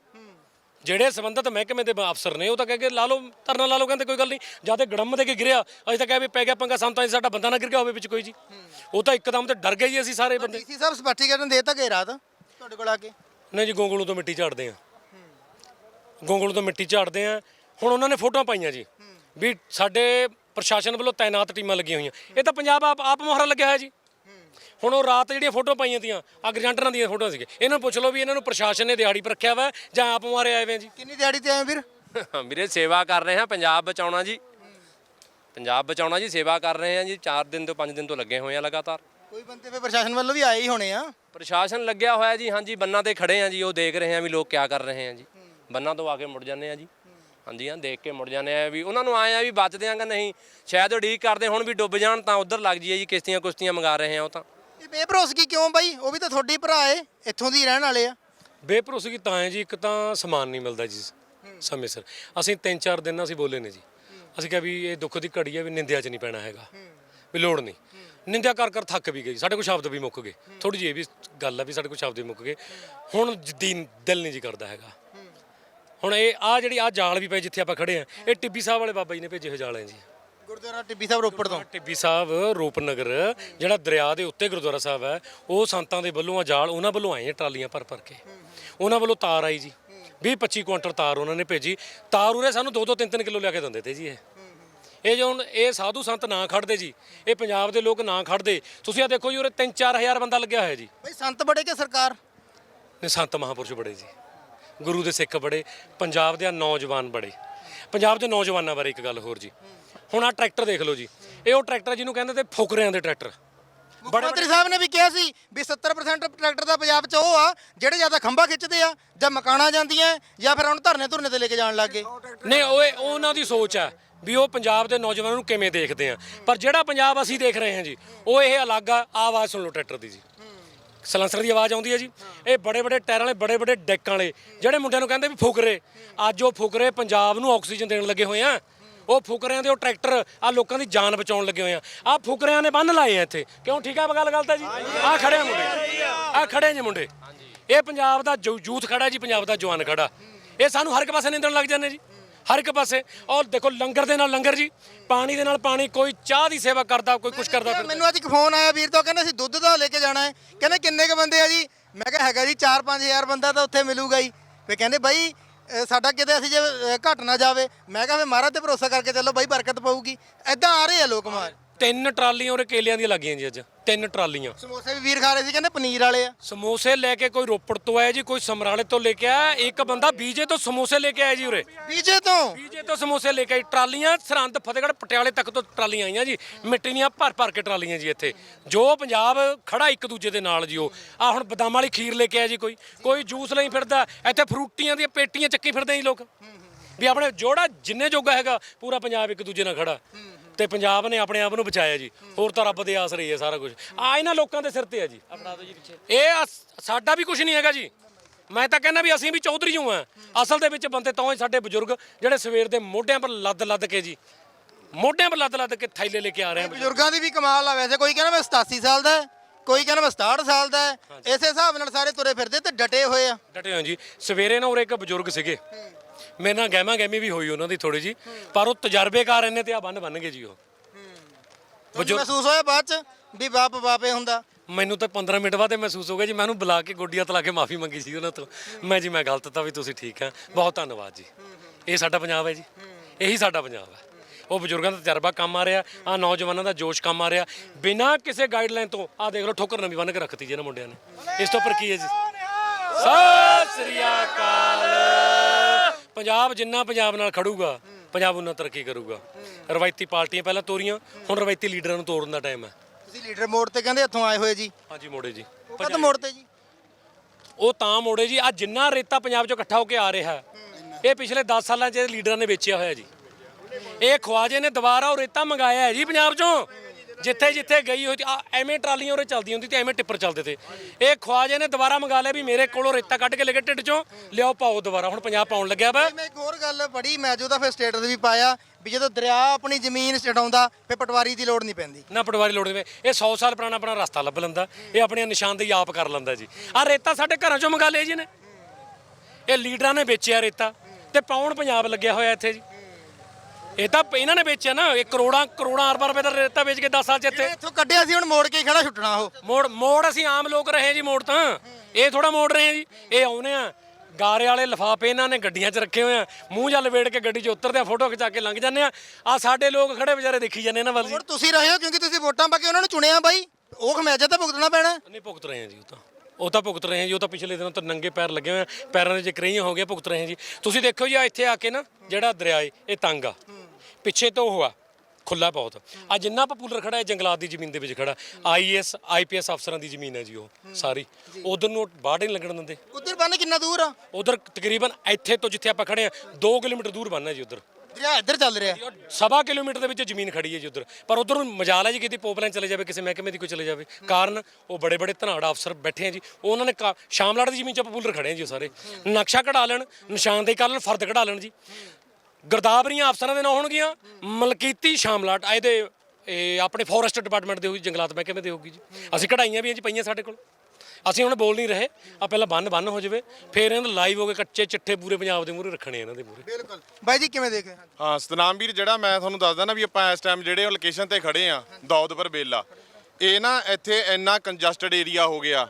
ਜਿਹੜੇ ਸੰਬੰਧਤ ਮਹਿਕਮੇ ਦੇ ਅਫਸਰ ਨੇ ਉਹ ਤਾਂ ਕਹਿ ਕੇ ਲਾ ਲਓ ਧਰਨਾ ਲਾ ਲਓ ਕਹਿੰਦੇ ਕੋਈ ਗੱਲ ਨਹੀਂ ਜਦ ਇਹ ਗੜਮ ਦੇ ਕੇ ਗਿਰਿਆ ਅਸੀਂ ਤਾਂ ਕਹਿ ਵੀ ਪੈ ਗਿਆ ਪੰਗਾ ਸਾਨੂੰ ਤਾਂ ਸਾਡਾ ਬੰਦਾ ਨਾ ਗਿਰ ਗਿਆ ਹੋਵੇ ਵਿੱਚ ਕੋਈ ਜੀ। ਉਹ ਤਾਂ ਇੱਕਦਮ ਤੇ ਡਰ ਗਏ ਜੀ ਅਸੀਂ ਸਾਰੇ ਬੰਦੇ। ਡੀਸੀ ਸਾਹਿਬ ਸਪਸ਼ਟੀਕਰਨ ਦੇ ਤਾਂ ਗਏ ਰਾਤ ਤੁਹਾਡੇ ਕੋਲ ਆ ਕੇ? ਨਹੀਂ ਜੀ ਗੋਂਗਲੂ ਤੋਂ ਮਿੱਟੀ ਝਾੜਦੇ ਆ ਗੋਂਗਲੂ ਤੋਂ ਮਿੱਟੀ ਝਾੜਦੇ ਆ ਹੁਣ ਉਹਨਾਂ ਨੇ ਫੋਟੋਆਂ ਪਾਈਆਂ ਜੀ ਵੀ ਸਾਡੇ ਪ੍ਰਸ਼ਾਸਨ ਵੱਲੋਂ ਤਾਇਨਾਤ ਟੀਮਾਂ ਲੱਗੀਆਂ ਹੋਈਆਂ। ਇਹ ਤਾਂ ਪੰਜਾਬ ਆਪ ਆਪ ਮੋਹਰਾ ਲੱਗਿਆ ਹੋਇਆ ਜੀ। ਹੁਣ ਉਹ ਰਾਤ ਜਿਹੜੀਆਂ ਫੋਟੋ ਪਾਈਆਂ ਤੀਆਂ ਅਗਰਜੈਂਟਰਾਂ ਦੀਆਂ ਫੋਟੋਆਂ ਸੀਗੇ ਇਹਨਾਂ ਨੂੰ ਪੁੱਛ ਲਓ ਵੀ ਇਹਨਾਂ ਨੂੰ ਪ੍ਰਸ਼ਾਸਨ ਨੇ ਦਿਹਾੜੀ ਪਰ ਰੱਖਿਆ ਵਾ ਜਾਂ ਆਪ ਮਾਰੇ ਆਏ ਵੇ ਜੀ? ਕਿੰਨੀ ਦਿਹਾੜੀ ਤੇ ਆਏ ਵੀਰ? ਵੀਰੇ ਸੇਵਾ ਕਰ ਰਹੇ ਹਾਂ ਪੰਜਾਬ ਬਚਾਉਣਾ ਜੀ। ਪੰਜਾਬ ਬਚਾਉਣਾ ਜੀ ਸੇਵਾ ਕਰ ਰਹੇ ਹਾਂ ਜੀ 4 ਦਿਨ ਤੋਂ 5 ਦਿਨ ਤੋਂ ਲੱਗੇ ਹੋਏ ਆ ਲਗਾਤਾਰ। ਕੋਈ ਬੰਦੇ ਫੇ ਪ੍ਰਸ਼ਾਸਨ ਵੱਲੋਂ ਵੀ ਆਏ ਹੀ ਹੋਣੇ ਆ। ਪ੍ਰਸ਼ਾਸਨ ਲੱਗਿਆ ਹੋਇਆ ਜੀ ਹਾਂਜੀ ਬੰਨਾਂ ਤੇ ਖੜੇ ਆ ਜੀ ਉਹ ਦੇਖ ਰਹੇ ਆ ਵੀ ਲੋਕ ਕਿਆ ਕਰ ਰਹੇ ਆ ਜੀ। ਬੰਨਾਂ ਤੋਂ ਆ ਕੇ ਮੁੜ ਜਾਂਦੇ ਆ ਜੀ। ਹਾਂਜੀ ਹਾਂ ਦੇਖ ਕੇ ਮੁੜ ਜਾਂਦੇ ਆ ਵੀ ਉਹਨਾਂ ਨੂੰ ਆਏ ਆ ਵੀ ਬਚਦੇ ਆਂਗਾ ਨਹੀਂ? ਸ਼ਾਇਦ ਉਹ ਢੀਕ ਕਰਦੇ ਹੁਣ ਵੀ ਡੁੱਬ ਜਾਣ ਤਾਂ ਉਧਰ ਲੱਗ ਜੀਏ ਜੀ ਕਿਸ਼ਤੀਆਂ ਕੁਸ਼ਤੀਆਂ ਮੰਗਾ ਰਹੇ ਆ ਉਹ ਤਾਂ। ਇਹ ਬੇਭਰੋਸਗੀ ਕਿਉਂ ਬਾਈ? ਉਹ ਵੀ ਤਾਂ ਤੁਹਾਡੇ ਭਰਾ ਏ ਇੱਥੋਂ ਦੀ ਰਹਿਣ ਵਾਲੇ ਆ। ਬੇਭਰੋਸਗੀ ਤਾਂ ਹੈ ਜੀ ਇੱਕ ਤਾਂ ਸਮਾਨ ਨਹੀਂ ਮਿਲਦਾ ਜੀ ਸਮੇਂ ਸਿਰ। ਅਸੀਂ ਤਿੰਨ ਚਾਰ ਦਿਨ ਅਸੀਂ ਬੋਲੇ ਨੇ ਜੀ। ਅਸੀਂ ਕਿਹਾ ਵੀ ਇਹ ਦੁੱਖ ਦੀ ਘੜੀ ਹੈ ਵੀ ਨਿੰਦਿਆ 'ਚ ਨਹੀਂ ਪੈਣਾ ਹੈਗਾ। ਵੀ ਲੋੜ ਨਹੀਂ। ਨਿੰਦਿਆ ਕਰ ਕਰ ਥੱਕ ਵੀ ਗਏ ਸਾਡੇ ਕੋਲ ਸ਼ਬਦ ਵੀ ਮੁੱਕ ਗਏ। ਥੋੜੀ ਜਿਹੀ ਇਹ ਵੀ ਗੱਲ ਆ ਵੀ ਸਾਡੇ ਕੋਲ ਸ਼ਬਦ ਵੀ ਮੁੱਕ ਗਏ। ਹੁਣ ਦੀਨ ਦਿਲ ਨਹੀਂ ਜੀ ਕਰਦਾ ਹੈਗਾ। ਹੁਣ ਇਹ ਆ ਜਿਹੜੀ ਆ ਜਾਲ ਵੀ ਪਏ ਜਿੱਥੇ ਆਪਾਂ ਖੜੇ ਆ ਇਹ ਟਿੱਬੀ ਸਾਹਿਬ ਵਾਲੇ ਬਾਬਾ ਜੀ ਨੇ ਭੇਜੇ ਹੋਏ ਜਾਲ ਹੈ ਜੀ। ਗੁਰਦੁਆਰਾ ਟਿੱਬੀ ਸਾਹਿਬ ਰੋਪੜ ਤੋਂ। ਟਿੱਬੀ ਸਾਹਿਬ ਰੂਪਨਗਰ ਜਿਹੜਾ ਦਰਿਆ ਦੇ ਉੱਤੇ ਗੁਰਦੁਆਰਾ ਸਾਹਿਬ ਹੈ ਉਹ ਸੰਤਾਂ ਦੇ ਵੱਲੋਂ ਆ ਜਾਲ ਉਹਨਾਂ ਵੱਲੋਂ ਆਏ ਆ ਟਰਾਲੀਆਂ ਭਰ ਭਰ ਕੇ। ਉਹਨਾਂ ਵੱਲੋਂ ਤਾਰ ਆਈ ਜੀ। 20 25 ਕੁਇੰਟਲ ਤਾਰ ਉਹਨਾਂ ਨੇ ਭੇਜੀ। ਤਾਰ ਉਰੇ ਸਾਨੂੰ 2 2 3 3 ਕਿਲੋ ਲਿਆ ਕੇ ਦਿੰਦੇ ਤੇ ਜੀ ਇਹ। ਇਹ ਜੋ ਹੁਣ ਇਹ ਸਾਧੂ ਸੰਤ ਨਾ ਖੜਦੇ ਜੀ ਇਹ ਪੰਜਾਬ ਦੇ ਲੋਕ ਨਾ ਖੜਦੇ। ਤੁਸੀਂ ਆ ਦੇਖੋ ਜੀ ਉਰੇ 3 4000 ਬੰਦਾ ਲੱਗਿਆ ਹੋਇਆ ਜੀ। ਬਈ ਸੰਤ ਬੜੇ ਕਿ ਸਰਕਾਰ? ਨੇ ਸੰਤ ਮਹਾਪੁਰਸ਼ ਬੜੇ ਜੀ। ਗੁਰੂ ਦੇ ਸਿੱਖ ਬੜੇ ਪੰਜਾਬ ਦੇ ਨੌਜਵਾਨ ਬੜੇ। ਪੰਜਾਬ ਦੇ ਨੌਜਵਾਨਾਂ ਬਾਰੇ ਇੱਕ ਗੱਲ ਹੋਰ ਜੀ। ਹੁਣ ਆ ਟਰੈਕਟਰ ਦੇਖ ਲਓ ਜੀ। ਇਹ ਉਹ ਟਰੈਕਟਰ ਜਿਹਨੂੰ ਕਹਿੰਦੇ ਤੇ ਫੁਕਰਿਆਂ ਦੇ ਟਰੈਕਟਰ। ਮੁੱਖ ਮੰਤਰੀ ਸਾਹਿਬ ਨੇ ਵੀ ਕਿਹਾ ਸੀ ਵੀ 70% ਟਰੈਕਟਰ ਦਾ ਪੰਜਾਬ 'ਚ ਉਹ ਆ ਜਿਹੜੇ ਜ਼ਿਆਦਾ ਖੰਭਾ ਖਿੱਚਦੇ ਆ ਜਾਂ ਮਕਾਨਾਂ ਜਾਂਦੀਆਂ ਜਾਂ ਫਿਰ ਹੁਣ ਧਰਨੇ ਧੁਰਨੇ ਤੇ ਲੈ ਕੇ ਜਾਣ ਲੱਗ। ਨਹੀਂ ਇਹ- ਉਹਨਾਂ ਦੀ ਸੋਚ ਹੈ ਵੀ ਉਹ ਪੰਜਾਬ ਦੇ ਨੌਜਵਾਨਾਂ ਨੂੰ ਕਿਵੇਂ ਦੇਖਦੇ ਆ। ਪਰ ਜਿਹੜਾ ਪੰਜਾਬ ਅਸੀਂ ਦੇਖ ਰਹੇ ਹਾਂ ਜੀ ਉਹ ਇਹ ਅਲੱਗ ਆ ਆਵਾਜ਼ ਸੁਣ ਲਓ ਟਰੈਕਟਰ ਦੀ ਜੀ। ਸਲੈਂਸਰ ਦੀ ਆਵਾਜ਼ ਆਉਂਦੀ ਹੈ ਜੀ। ਇਹ ਬੜੇ ਬੜੇ ਟਾਇਰਾਂ ਵਾਲੇ ਬੜੇ ਬੜੇ ਡੈਕਾਂ ਵਾਲੇ ਜਿਹੜੇ ਮੁੰਡਿਆਂ ਨੂੰ ਕਹਿੰਦੇ ਵੀ ਫੁਕਰੇ। ਅੱਜ ਉਹ ਫੁਕਰੇ ਪੰਜਾਬ ਨੂੰ ਆਕਸੀਜਨ ਦੇਣ ਲੱਗੇ ਹੋਏ ਆ। ਉਹ ਫੁਕਰਿਆਂ ਦੇ ਉਹ ਟਰੈਕਟਰ ਆ ਲੋਕਾਂ ਦੀ ਜਾਨ ਬਚਾਉਣ ਲੱਗੇ ਹੋਏ ਆ। ਆ ਫੁਕਰਿਆਂ ਨੇ ਬੰਨ ਲਾਏ ਆ ਇੱਥੇ। ਕਿਉਂ? ਠੀਕ ਆ ਗੱਲ ਗਲਤ ਹੈ ਜੀ ਆ ਖੜੇ ਆ ਮੁੰਡੇ। ਆ। ਖੜੇ ਜੀ ਮੁੰਡੇ। ਇਹ ਪੰਜਾਬ ਦਾ ਯੂਥ ਖੜਾ ਜੀ ਪੰਜਾਬ ਦਾ ਜਵਾਨ ਖੜਾ। ਇਹ ਸਾਨੂੰ ਹਰ ਇੱਕ ਪਾਸੇ ਨਿੰਦਣ ਲੱਗ ਜਾਂਦੇ ਜੀ। ਹਰ ਇੱਕ ਪਾਸੇ। ਔਰ ਦੇਖੋ ਲੰਗਰ ਦੇ ਨਾਲ ਲੰਗਰ ਜੀ ਪਾਣੀ ਦੇ ਨਾਲ ਪਾਣੀ ਕੋਈ ਚਾਹ ਦੀ ਸੇਵਾ ਕਰਦਾ ਕੋਈ ਕੁਝ ਕਰਦਾ। ਮੈਨੂੰ ਅੱਜ ਇੱਕ ਫੋਨ ਆਇਆ ਵੀਰ ਤੋਂ ਕਹਿੰਦੇ ਅਸੀਂ ਦੁੱਧ ਦਾ ਲੈ ਕੇ ਜਾਣਾ ਹੈ। ਕਹਿੰਦੇ ਕਿੰਨੇ ਕ ਬੰਦੇ ਆ ਜੀ? ਮੈਂ ਕਿਹਾ ਹੈਗਾ ਜੀ 4-5000 ਬੰਦਾ ਤਾਂ ਉੱਥੇ ਮਿਲੂਗਾ ਹੀ। ਫੇ ਕਹਿੰਦੇ ਬਾਈ ਸਾਡਾ ਕਿਤੇ ਅਸੀਂ ਜੇ ਘਟ ਨਾ ਜਾਵੇ। ਮੈਂ ਕਿਹਾ ਫੇ ਮਹਾਰਾਜ ਤੇ ਭਰੋਸਾ ਕਰਕੇ ਚੱਲੋ ਬਾਈ ਬਰਕਤ ਪਊਗੀ। ਐਦਾਂ ਆ ਰਹੇ ਆ ਲੋਕ ਮਾਰ ਤਿੰਨ ਟਰਾਲੀਆਂ ਉਹਰੇ ਕੇਲਿਆਂ ਦੀਆਂ ਲੱਗੀਆਂ ਜੀ ਅੱਜ ਤਿੰਨ ਟਰਾਲੀਆਂ। ਸਮੋਸੇ ਵੀ ਵੀਰ ਖਾ ਰਹੇ ਸੀ ਕਹਿੰਦੇ ਪਨੀਰ ਵਾਲੇ ਆ। ਸਮੋਸੇ ਲੈ ਕੇ ਕੋਈ ਰੋਪੜ ਤੋਂ ਆਇਆ ਜੀ ਕੋਈ ਸਮਰਾਲੇ ਤੋਂ ਲੈ ਕੇ ਆਇਆ ਇੱਕ ਬੰਦਾ ਬੀਜੇ ਤੋਂ ਸਮੋਸੇ ਲੈ ਕੇ ਆਇਆ ਜੀ ਉਰੇ। ਬੀਜੇ ਤੋਂ? ਬੀਜੇ ਤੋਂ ਸਮੋਸੇ ਲੈ ਕੇ ਆਈ ਟਰਾਲੀਆਂ ਸਰਹੰਦ ਫਤਿਹਗੜ੍ਹ ਪਟਿਆਲੇ ਤੱਕ ਤੋਂ ਟਰਾਲੀਆਂ ਆਈਆਂ ਜੀ ਮਿੱਟੀ ਦੀਆਂ ਭਰ ਭਰ ਕੇ ਟਰਾਲੀਆਂ ਜੀ ਇੱਥੇ। ਜੋ ਪੰਜਾਬ ਖੜਾ ਇੱਕ ਦੂਜੇ ਦੇ ਨਾਲ ਜੀ ਉਹ। ਆ ਹੁਣ ਬਦਾਮਾਂ ਵਾਲੀ ਖੀਰ ਲੈ ਕੇ ਆਇਆ ਜੀ ਕੋਈ। ਕੋਈ ਜੂਸ ਲਈ ਫਿਰਦਾ ਇੱਥੇ ਫਰੂਟੀਆਂ ਦੀਆਂ ਪੇਟੀਆਂ ਚੱਕੀ ਫਿਰਦੇ ਜੀ ਲੋਕ। ਵੀ ਆਪਣੇ ਜੋੜਾ ਜਿੰਨੇ ਜੋਗਾ ਹੈਗਾ ਪੂਰਾ ਪੰਜਾਬ ਇੱਕ ਦੂਜੇ ਨਾਲ ਖੜਾ ਤੇ ਪੰਜਾਬ ਨੇ ਆਪਣੇ ਆਪ ਨੂੰ ਬਚਾਇਆ ਜੀ। ਹੋਰ ਤਾਂ ਰੱਬ ਦੇ ਆਸ ਰਹੀ ਹੈ ਸਾਰਾ ਕੁਝ। ਆ ਇਹਨਾਂ ਲੋਕਾਂ ਦੇ ਸਿਰ ਤੇ ਹੈ ਜੀ। ਇਹ ਅਸ- ਸਾਡਾ ਵੀ ਕੁਝ ਨਹੀਂ ਹੈਗਾ ਜੀ। ਮੈਂ ਤਾਂ ਕਹਿੰਦਾ ਵੀ ਅਸੀਂ ਵੀ ਚੌਧਰੀ ਹੂੰ ਆ। ਅਸਲ ਦੇ ਵਿੱਚ ਬੰਦੇ ਤਾਂ ਹੀ ਸਾਡੇ ਬਜ਼ੁਰਗ ਜਿਹੜੇ ਸਵੇਰ ਦੇ ਮੋਢਿਆਂ ਪਰ ਲੱਦ ਲੱਦ ਕੇ ਜੀ। ਮੋਢਿਆਂ ਪਰ ਲੱਦ ਲੱਦ ਕੇ ਥੈਲੇ ਲੈ ਕੇ ਆ ਰਹੇ ਆ। ਬਜ਼ੁਰਗਾਂ ਦੀ ਵੀ ਕਮਾਲ ਆ ਵੈਸੇ। ਕੋਈ ਕਹਿੰਦਾ ਮੈਂ 87 ਸਾਲ ਦਾ ਹੈ, ਕੋਈ ਕਹਿੰਦਾ ਮੈਂ 67 ਸਾਲ ਦਾ ਹੈ। ਇਸੇ ਹਿਸਾਬ ਨਾਲ ਸਾਰੇ ਤੁਰੇ ਫਿਰਦੇ ਤੇ ਡਟੇ ਹੋਏ ਆ। ਡਟੇ ਹੋਏ ਜੀ। ਸਵੇਰੇ ਨਾ ਉਰੇ ਇੱਕ ਬਜ਼ੁਰਗ ਸੀਗੇ। ਮੇਰੇ ਨਾਲ ਗਹਿਮਾ ਗਹਿਮੀ ਵੀ ਹੋਈ ਉਹਨਾਂ ਦੀ ਥੋੜੀ ਜੀ ਪਰ ਉਹ ਤਜਰਬੇਕਾਰ ਇੰਨੇ ਤੇ ਆ ਬੰਨ ਬੰਨ ਗਏ ਜੀ ਉਹ। ਤੁਹਾਨੂੰ ਮਹਿਸੂਸ ਹੋਇਆ ਬਾਅਦ ਚ ਵੀ ਬਾਪ ਬਾਪੇ ਹੁੰਦਾ? ਮੈਨੂੰ ਤਾਂ 15 ਮਿੰਟ ਬਾਅਦ ਇਹ ਮਹਿਸੂਸ ਹੋ ਗਿਆ ਜੀ ਮੈਂ ਉਹਨੂੰ ਬੁਲਾ ਕੇ ਗੋਡੀਆਂ ਤਲਾ ਕੇ ਮਾਫੀ ਮੰਗੀ ਸੀ ਉਹਨਾਂ ਤੋਂ। ਮੈਂ ਜੀ ਮੈਂ ਗਲਤ ਤਾਂ ਵੀ ਤੁਸੀਂ ਠੀਕ ਆ। ਬਹੁਤ ਧੰਨਵਾਦ ਜੀ। ਇਹ ਸਾਡਾ ਪੰਜਾਬ ਹੈ ਜੀ। ਇਹੀ ਸਾਡਾ ਪੰਜਾਬ ਹੈ। ਉਹ ਬਜ਼ੁਰਗਾਂ ਦਾ ਤਜਰਬਾ ਕੰਮ ਆ ਰਿਹਾ ਆ ਨੌਜਵਾਨਾਂ ਦਾ ਜੋਸ਼ ਕੰਮ ਆ ਰਿਹਾ। ਬਿਨਾਂ ਕਿਸੇ ਗਾਈਡਲਾਈਨ ਤੋਂ ਆ ਦੇਖ ਲਓ ਠੋਕਰ ਨਵੀਂ ਬੰਨ ਕੇ ਰੱਖਤੀ ਜੀ ਇਹਨਾਂ ਮੁੰਡਿਆਂ ਨੇ। ਇਸ ਤੋਂ ਉੱਪਰ ਕੀ ਹੈ ਜੀ? ਸਤਿ ਸ੍ਰੀ ਪੰਜਾਬ ਜਿੰਨਾ ਪੰਜਾਬ ਨਾਲ ਖੜੂਗਾ ਪੰਜਾਬ ਉਹਨਾਂ ਤਰੱਕੀ ਕਰੂਗਾ। ਰਵਾਇਤੀ ਪਾਰਟੀਆਂ ਪਹਿਲਾਂ ਤੋਰੀਆਂ ਹੁਣ ਰਵਾਇਤੀ ਲੀਡਰਾਂ ਨੂੰ ਤੋੜਨ ਦਾ ਟਾਈਮ ਹੈ। ਤੁਸੀਂ ਲੀਡਰ ਮੋੜ ਤੇ ਕਹਿੰਦੇ ਇੱਥੋਂ ਆਏ ਹੋਏ ਜੀ? ਹਾਂਜੀ ਮੋੜੇ ਜੀ। ਉਹ ਕਦ ਮੋੜ ਤੇ ਜੀ? ਉਹ ਤਾਂ ਮੋੜੇ ਜੀ ਆ ਜਿੰਨਾ ਰੇਤਾ ਪੰਜਾਬ ਚੋਂ ਇਕੱਠਾ ਹੋ ਕੇ ਆ ਰਿਹਾ ਇਹ ਪਿਛਲੇ 10 ਸਾਲਾਂ 'ਚ ਲੀਡਰਾਂ ਨੇ ਵੇਚਿਆ ਹੋਇਆ ਜੀ। ਇਹ ਖਵਾਜੇ ਨੇ ਦੁਬਾਰਾ ਉਹ ਰੇਤਾ ਮੰਗਾਇਆ ਹੈ ਜੀ ਪੰਜਾਬ ਚੋਂ। ਜਿੱਥੇ ਜਿੱਥੇ ਗਈ ਹੋਈ ਐਵੇਂ ਟਰਾਲੀਆਂ ਉਰੇ ਚੱਲਦੀਆਂ ਹੁੰਦੀ ਤੇ ਐਵੇਂ ਟਿੱਪਰ ਚੱਲਦੇ ਤੇ। ਇਹ ਖਵਾਜੇ ਨੇ ਦੁਬਾਰਾ ਮੰਗਾ ਲਿਆ ਵੀ ਮੇਰੇ ਕੋਲੋਂ ਰੇਤਾ ਕੱਢ ਕੇ ਲੈ ਕੇ ਢਿੱਡ ਚੋਂ। ਲਿਆਓ ਪਾਓ ਦੁਬਾਰਾ ਹੁਣ ਪੰਜਾਬ ਪਾਉਣ ਲੱਗਿਆ ਵਾ। ਮੈਂ ਇੱਕ ਹੋਰ ਗੱਲ ਪੜ੍ਹੀ ਮੈਂ ਜੋ ਤਾਂ ਫਿਰ ਸਟੇਟਸ ਵੀ ਪਾਇਆ ਵੀ ਜਦੋਂ ਦਰਿਆ ਆਪਣੀ ਜ਼ਮੀਨ ਛਡਾਉਂਦਾ ਫਿਰ ਪਟਵਾਰੀ ਦੀ ਲੋੜ ਨਹੀਂ ਪੈਂਦੀ। ਨਾ ਪਟਵਾਰੀ ਲੋੜ ਦੇ ਇਹ 100 ਸਾਲ ਪੁਰਾਣਾ ਆਪਣਾ ਰਸਤਾ ਲੱਭ ਲੈਂਦਾ। ਇਹ ਆਪਣੀਆਂ ਨਿਸ਼ਾਨਦੇਹੀ ਆਪ ਕਰ ਲੈਂਦਾ ਜੀ। ਆ ਰੇਤਾ ਸਾਡੇ ਘਰਾਂ ਚੋਂ ਮੰਗਾ ਲਿਆ ਜੀ ਨੇ ਇਹ ਲੀਡਰਾਂ ਨੇ ਵੇਚਿਆ ਰੇਤਾ ਤੇ ਪਾਉਣ ਪੰਜਾਬ ਲੱਗਿਆ ਹੋਇਆ ਇੱਥੇ ਜੀ। ਇਹ ਤਾਂ ਇਹਨਾਂ ਨੇ ਵੇਚਿਆ ਨਾ ਇਹ ਕਰੋੜਾਂ ਕਰੋੜਾਂ ਅਰਬਾਂ ਰੁਪਏ ਦਾ ਰੇਤਾ ਵੇਚ ਕੇ 10 ਸਾਲ ਚ ਇੱਥੇ। ਇੱਥੋਂ ਕੱਢਿਆ ਸੀ ਹੁਣ ਮੋੜ ਕੇ ਖੜਾ ਛੁੱਟਣਾ ਉਹ। ਮੋੜ ਮੋੜ ਅਸੀਂ ਆਮ ਲੋਕ ਰਹੇ ਜੀ ਮੋੜ ਤਾਂ। ਇਹ ਥੋੜਾ ਮੋੜ ਰਹੇ ਆ ਜੀ। ਇਹ ਆਉਨੇ ਆ। ਗਾਰੇ ਵਾਲੇ ਲਫਾਫੇ ਇਹਨਾਂ ਨੇ ਗੱਡੀਆਂ 'ਚ ਰੱਖੇ ਹੋਏ ਆ। ਮੂੰਹ ਜਲ ਵੇੜ ਕੇ ਗੱਡੀ 'ਚ ਉਤਰਦੇ ਆ ਫੋਟੋ ਖਿਚਾ ਕੇ ਲੰਘ ਜਾਂਦੇ ਆ। ਆ ਸਾਡੇ ਲੋਕ ਖੜੇ ਵਿਚਾਰੇ ਦੇਖੀ ਜਾਂਦੇ ਇਹਨਾਂ ਵੱਲ ਜੀ। ਹੁਣ ਤੁਸੀਂ ਰਹੇ ਹੋ ਕਿਉਂਕਿ ਤੁਸੀਂ ਵੋਟਾਂ ਪਾ ਕੇ ਉਹਨਾਂ ਨੂੰ ਚੁਣਿਆ ਬਾਈ। ਉਹ ਖਮਿਆਜਾ ਤਾਂ ਭੁਗਤਣਾ ਪੈਣਾ। ਨਹੀਂ ਭੁਗਤ ਰਹੇ ਹਾਂ ਜੀ ਉਹ ਤਾਂ। ਉਹ ਤਾਂ ਭੁਗਤ ਰਹੇ ਹਾਂ ਜੀ। ਉਹ ਤਾਂ ਪਿਛਲੇ ਦਿਨੋਂ ਤਾਂ ਨੰਗੇ ਪੈਰ ਲੱਗੇ ਹੋਏ ਆ। ਪੈਰਾਂ ਦੇ ਜਿਕਰਈਆਂ ਹੋ ਗਿਆ ਭੁਗਤ ਰਹੇ ਹਾਂ ਜੀ। ਤੁਸੀਂ ਦੇਖੋ ਜੀ ਆ ਇੱਥੇ ਆ ਕੇ ਨਾ ਜਿਹੜਾ ਦਰਿਆ ਏ ਇਹ ਤੰਗ ਆ। ਪਿੱਛੇ ਤੋਂ ਉਹ ਆ ਖੁੱਲਾ ਬਹੁਤ। ਆ ਜਿੰਨਾ ਪਪੂਲਰ ਖੜਾ ਹੈ ਜੰਗਲਾਤ ਦੀ ਜ਼ਮੀਨ ਦੇ ਵਿੱਚ ਖੜਾ ਆਈਐਸ ਆਈਪੀਐਸ ਅਫਸਰਾਂ ਦੀ ਜ਼ਮੀਨ ਹੈ ਜੀ ਉਹ ਸਾਰੀ। ਉਧਰ ਨੂੰ ਬਾੜ ਨਹੀਂ ਲੱਗਣ ਦਿੰਦੇ। ਉਧਰ ਬੰਨ ਕਿੰਨਾ ਦੂਰ ਆ? ਉਧਰ ਤਕਰੀਬਨ ਇੱਥੇ ਤੋਂ ਜਿੱਥੇ ਆਪਾਂ ਖੜੇ ਆ 2 ਕਿਲੋਮੀਟਰ ਦੂਰ ਬੰਨ ਹੈ ਜੀ ਉਧਰ। ਦਰਿਆ ਇੱਧਰ ਚੱਲ ਰਿਹਾ। ਸਵਾ ਕਿਲੋਮੀਟਰ ਦੇ ਵਿੱਚ ਜ਼ਮੀਨ ਖੜੀ ਹੈ ਜੀ ਉਧਰ। ਪਰ ਉਧਰ ਨੂੰ ਮਜਾਲ ਹੈ ਜੀ ਕਿਤੇ ਪੋਪਲਾਈਨ ਚਲੇ ਜਾਵੇ ਕਿਸੇ ਮਹਿਕਮੇ ਦੀ ਕੋਈ ਚਲੇ ਜਾਵੇ। ਕਾਰਨ ਉਹ ਬੜੇ ਬੜੇ ਧਨਾੜਾ ਅਫਸਰ ਬੈਠੇ ਆ ਜੀ। ਉਹ ਉਹਨਾਂ ਨੇ ਸ਼ਾਮਲਾਟ ਦੀ ਜ਼ਮੀਨ 'ਚ ਪਪੂਲਰ ਖੜੇ ਆ ਜੀ ਉਹ ਸਾਰੇ। ਨਕਸ਼ਾ ਕਢਾ ਲੈਣ ਨਿਸ਼ਾਨਦੇਹੀ ਕਰ ਲੈਣ ਫਰਦ ਕਢਾ ਲੈਣ ਜੀ। ਗਰਦਾਵਰੀਆਂ ਅਫਸਰਾਂ ਦੇ ਨਾਂ ਹੋਣਗੀਆਂ। ਮਲਕੀਤੀ ਸ਼ਾਮਲਾਟ ਆ ਇਹਦੇ ਇਹ ਆਪਣੇ ਫੋਰੈਸਟ ਡਿਪਾਰਟਮੈਂਟ ਦੇ ਹੋਊਗੀ ਜੰਗਲਾਤ ਮਹਿਕਮੇ ਦੇ ਹੋਊਗੀ ਜੀ। ਅਸੀਂ ਕਢਾਈਆਂ ਵੀ ਆ ਜੀ ਪਈਆਂ ਸਾਡੇ ਕੋਲ। ਅਸੀਂ ਹੁਣ ਬੋਲ ਨਹੀਂ ਰਹੇ ਆ ਪਹਿਲਾਂ ਬੰਨ ਬੰਨ ਹੋ ਜਾਵੇ ਫਿਰ ਇਹਨਾਂ ਨੂੰ ਲਾਈਵ ਹੋ ਕੇ ਕੱਚੇ ਚਿੱਠੇ ਪੂਰੇ ਪੰਜਾਬ ਦੇ ਮੂਹਰੇ ਰੱਖਣੇ ਇਹਨਾਂ ਦੇ ਮੂਹਰੇ। ਬਿਲਕੁਲ। ਬਾਈ ਜੀ ਕਿਵੇਂ ਦੇਖੇ ਹਾਂ? ਸਤਨਾਮ ਵੀਰ ਜਿਹੜਾ ਮੈਂ ਤੁਹਾਨੂੰ ਦੱਸਦਾ ਨਾ ਵੀ ਆਪਾਂ ਇਸ ਟਾਈਮ ਜਿਹੜੇ ਲੋਕੇਸ਼ਨ ਤੇ ਖੜੇ ਆ ਦੌਦਪੁਰ ਬੇਲਾ ਇਹ ਨਾ ਇੱਥੇ ਇੰਨਾ ਕੰਜਸਟਡ ਏਰੀਆ ਹੋ ਗਿਆ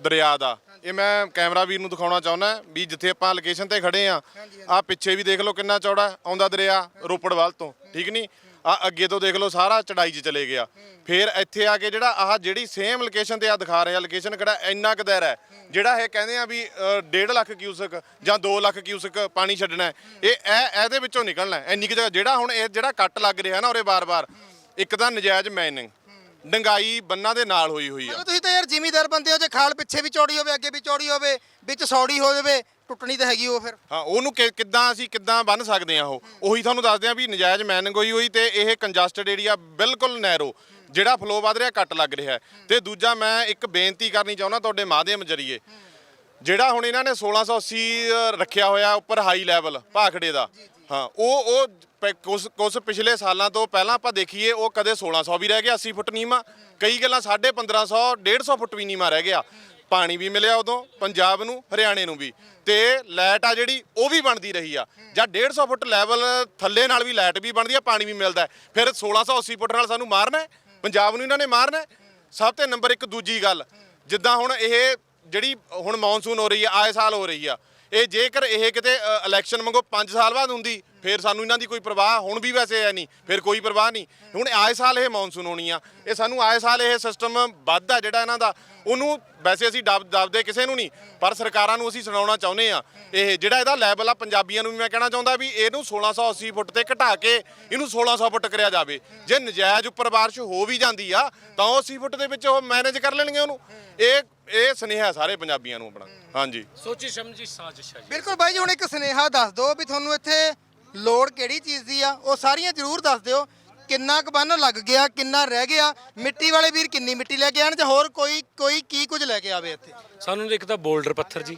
ਦਰਿਆ ਦਾ। ਇਹ ਮੈਂ ਕੈਮਰਾ ਵੀਰ ਨੂੰ ਦਿਖਾਉਣਾ ਚਾਹੁੰਦਾ ਵੀ ਜਿੱਥੇ ਆਪਾਂ ਲੋਕੇਸ਼ਨ ਤੇ ਖੜੇ ਆ ਆ ਪਿੱਛੇ ਵੀ ਦੇਖ ਲਓ ਕਿੰਨਾ ਚੌੜਾ ਆਉਂਦਾ ਦਰਿਆ ਰੋਪੜ ਵੱਲ ਤੋਂ ਠੀਕ ਨਹੀਂ ਆ ਅੱਗੇ ਤੋਂ ਦੇਖ ਲਓ ਸਾਰਾ ਚੜਾਈ 'ਚ ਚਲੇ ਗਿਆ। ਫਿਰ ਇੱਥੇ ਆ ਕੇ ਜਿਹੜਾ ਆਹ ਜਿਹੜੀ ਸੇਮ ਲੋਕੇਸ਼ਨ ਤੇ ਆ ਦਿਖਾ ਰਿਹਾ ਲੋਕੇਸ਼ਨ ਕਿਹੜਾ ਇੰਨਾ ਕੁ ਦਾਇਰਾ ਹੈ ਜਿਹੜਾ ਇਹ ਕਹਿੰਦੇ ਆ ਵੀ 1.5 ਲੱਖ ਕਿਊਸਕ ਜਾਂ 2 ਲੱਖ ਕਿਊਸਕ ਪਾਣੀ ਛੱਡਣਾ ਇਹ ਇਹ ਇਹਦੇ ਵਿੱਚੋਂ ਨਿਕਲਣਾ ਇੰਨੀ ਕੁ ਜਗ੍ਹਾ ਜਿਹੜਾ ਹੁਣ ਇਹ ਜਿਹੜਾ ਕੱਟ ਲੱਗ ਰਿਹਾ ਨਾ ਉਰੇ ਬਾਰ-ਬਾਰ ਇੱਕ ਤਾਂ ਨਜਾਇਜ਼ ਮਾਈਨਿੰਗ ਡੰਗਾਈ ਬੰਨਾਂ ਦੇ ਨਾਲ ਹੋਈ ਹੋਈ ਆ। ਤੁਸੀਂ ਤਾਂ ਯਾਰ ਜ਼ਿਮੀਦਾਰ ਬੰਦੇ ਹੋ ਜੇ ਖਾਲ ਪਿੱਛੇ ਵੀ ਚੌੜੀ ਹੋਵੇ ਅੱਗੇ ਵੀ ਚੌੜੀ ਹੋਵੇ ਵਿੱਚ ਸੌੜੀ ਹੋ ਜਾਵੇ ਟੁੱਟਣੀ ਤਾਂ ਹੈਗੀ ਉਹ ਫਿਰ। ਹਾਂ ਉਹਨੂੰ ਕਿ- ਕਿੱਦਾਂ ਅਸੀਂ ਕਿੱਦਾਂ ਬੰਨ ਸਕਦੇ ਆ ਉਹ? ਉਹੀ ਤੁਹਾਨੂੰ ਦੱਸਦੇ ਆ ਵੀ ਨਜਾਇਜ਼ ਮਾਈਨਿੰਗ ਹੋਈ ਹੋਈ ਤੇ ਇਹ ਕੰਜਸਟਡ ਏਰੀਆ ਬਿਲਕੁਲ ਨੈਰੋ ਜਿਹੜਾ ਫਲੋ ਵੱਧ ਰਿਹਾ ਕੱਟ ਲੱਗ ਰਿਹਾ। ਹੈ। ਤੇ ਦੂਜਾ ਮੈਂ ਇੱਕ ਬੇਨਤੀ ਕਰਨੀ ਚਾਹੁੰਦਾ ਤੁਹਾਡੇ ਮਾਧਿਅਮ ਜਰੀਏ। ਜਿਹੜਾ ਹੁਣ ਇਹਨਾਂ ਨੇ 1680 ਰੱਖਿਆ ਹੋਇਆ ਉੱਪਰ ਹਾਈ ਲੈਵਲ ਭਾਖੜੇ ਦਾ। ਹਾਂ ਉਹ ਉਹ ਪ- ਕੁਛ ਕੁਛ ਪਿਛਲੇ ਸਾਲਾਂ ਤੋਂ ਪਹਿਲਾਂ ਆਪਾਂ ਦੇਖੀਏ, ਉਹ ਕਦੇ 1600 ਵੀ ਰਹਿ ਗਿਆ 80 ਫੁੱਟ ਨੀਮਾ ਕਈ ਗੱਲਾਂ 1550 150 ਫੁੱਟ ਵੀ ਨੀਮਾ ਰਹਿ ਗਿਆ। ਪਾਣੀ ਵੀ ਮਿਲਿਆ ਉਦੋਂ, ਪੰਜਾਬ ਨੂੰ, ਹਰਿਆਣੇ ਨੂੰ ਵੀ। ਤੇ ਲਾਈਟ ਆ ਜਿਹੜੀ, ਉਹ ਵੀ ਬਣਦੀ ਰਹੀ ਆ। ਜਾਂ 150 ਫੁੱਟ ਲੈਵਲ ਥੱਲੇ ਨਾਲ ਵੀ ਲਾਈਟ ਵੀ ਬਣਦੀ ਆ, ਪਾਣੀ ਵੀ ਮਿਲਦਾ। ਹੈ। ਫਿਰ 1680 ਫੁੱਟ ਨਾਲ ਸਾਨੂੰ ਮਾਰਨਾ ਪੰਜਾਬ ਨੂੰ ਇਹਨਾਂ ਨੇ ਮਾਰਨਾ ਸਭ ਤੇ ਨੰਬਰ ਇੱਕ ਦੂਜੀ ਗੱਲ, ਜਿੱਦਾਂ ਹੁਣ ਇਹ ਜਿਹੜੀ ਹੁਣ ਮੌਨਸੂਨ ਹੋ ਰਹੀ ਆ, ਆਏ ਸਾਲ ਹੋ ਰਹੀ ਆ। ਇਹ ਜੇਕਰ ਇਹ ਕਿਤੇ ਇਲੈਕਸ਼ਨ ਮੰਗੋ 5 ਸਾਲ ਬਾਅਦ ਹੁੰਦੀ ਫਿਰ ਸਾਨੂੰ ਇਹਨਾਂ ਦੀ ਕੋਈ ਪਰਵਾਹ ਹੁਣ ਵੀ ਵੈਸੇ ਹੈ ਨਹੀਂ ਫਿਰ ਕੋਈ ਪਰਵਾਹ ਨਹੀਂ। ਹੁਣ ਆਏ ਸਾਲ ਇਹ ਮੌਨਸੂਨ ਹੋਣੀ ਆ ਇਹ ਸਾਨੂੰ ਆਏ ਸਾਲ ਇਹ ਸਿਸਟਮ ਵੱਧਦਾ ਜਿਹੜਾ ਇਹਨਾਂ ਦਾ ਉਹਨੂੰ ਵੈਸੇ ਅਸੀਂ ਦਬ ਦਬਦੇ ਕਿਸੇ ਨੂੰ ਨਹੀਂ ਪਰ ਸਰਕਾਰਾਂ ਨੂੰ ਅਸੀਂ ਸੁਣਾਉਣਾ ਚਾਹੁੰਦੇ ਆ। ਇਹ ਜਿਹੜਾ ਇਹਦਾ ਲੈਵਲ ਆ ਪੰਜਾਬੀਆਂ ਨੂੰ ਵੀ ਮੈਂ ਕਹਿਣਾ ਚਾਹੁੰਦਾ ਵੀ ਇਹਨੂੰ 1680 ਫੁੱਟ ਤੇ ਘਟਾ ਕੇ ਇਹਨੂੰ 1600 ਫੁੱਟ ਕਰਿਆ ਜਾਵੇ। ਜੇ ਨਜਾਇਜ਼ ਉੱਪਰ ਬਾਰਿਸ਼ ਹੋ ਵੀ ਜਾਂਦੀ ਆ ਤਾਂ ਉਹ 80 ਫੁੱਟ ਦੇ ਵਿੱਚ ਉਹ ਮੈਨੇਜ ਕਰ ਲੈਣਗੇ ਉਹਨੂੰ। ਇਹ ਇਹ ਸੁਨੇਹਾ ਸਾਰੇ ਪੰਜਾਬੀਆਂ ਨੂੰ ਆਪਣਾ। ਹਾਂਜੀ। ਸੋਚੀ ਸਮਝੀ ਸਾਜ਼ਿਸ਼ ਹੈ ਜੀ। ਬਿਲਕੁਲ ਬਾਈ ਜੀ ਹੁਣ ਇੱਕ ਸੁਨੇਹਾ ਦੱਸ ਦਿਓ ਵੀ ਤੁਹਾਨੂੰ ਇੱਥੇ ਲੋੜ ਕਿਹੜੀ ਚੀਜ਼ ਦੀ ਆ ਉਹ ਸਾਰੀਆਂ ਜ਼ਰੂਰ ਦੱਸ ਦਿਓ। ਕਿੰਨਾ ਕੁ ਬੰਨ ਲੱਗ ਗਿਆ ਕਿੰਨਾ ਰਹਿ ਗਿਆ ਮਿੱਟੀ ਵਾਲੇ ਵੀਰ ਕਿੰਨੀ ਮਿੱਟੀ ਲੈ ਕੇ ਆਣ ਜਾਂ ਹੋਰ ਕੋਈ ਕੋਈ ਕੀ ਕੁਝ ਲੈ ਕੇ ਆਵੇ ਇੱਥੇ? ਸਾਨੂੰ ਇੱਕ ਤਾਂ ਬੋਲਡਰ ਪੱਥਰ ਜੀ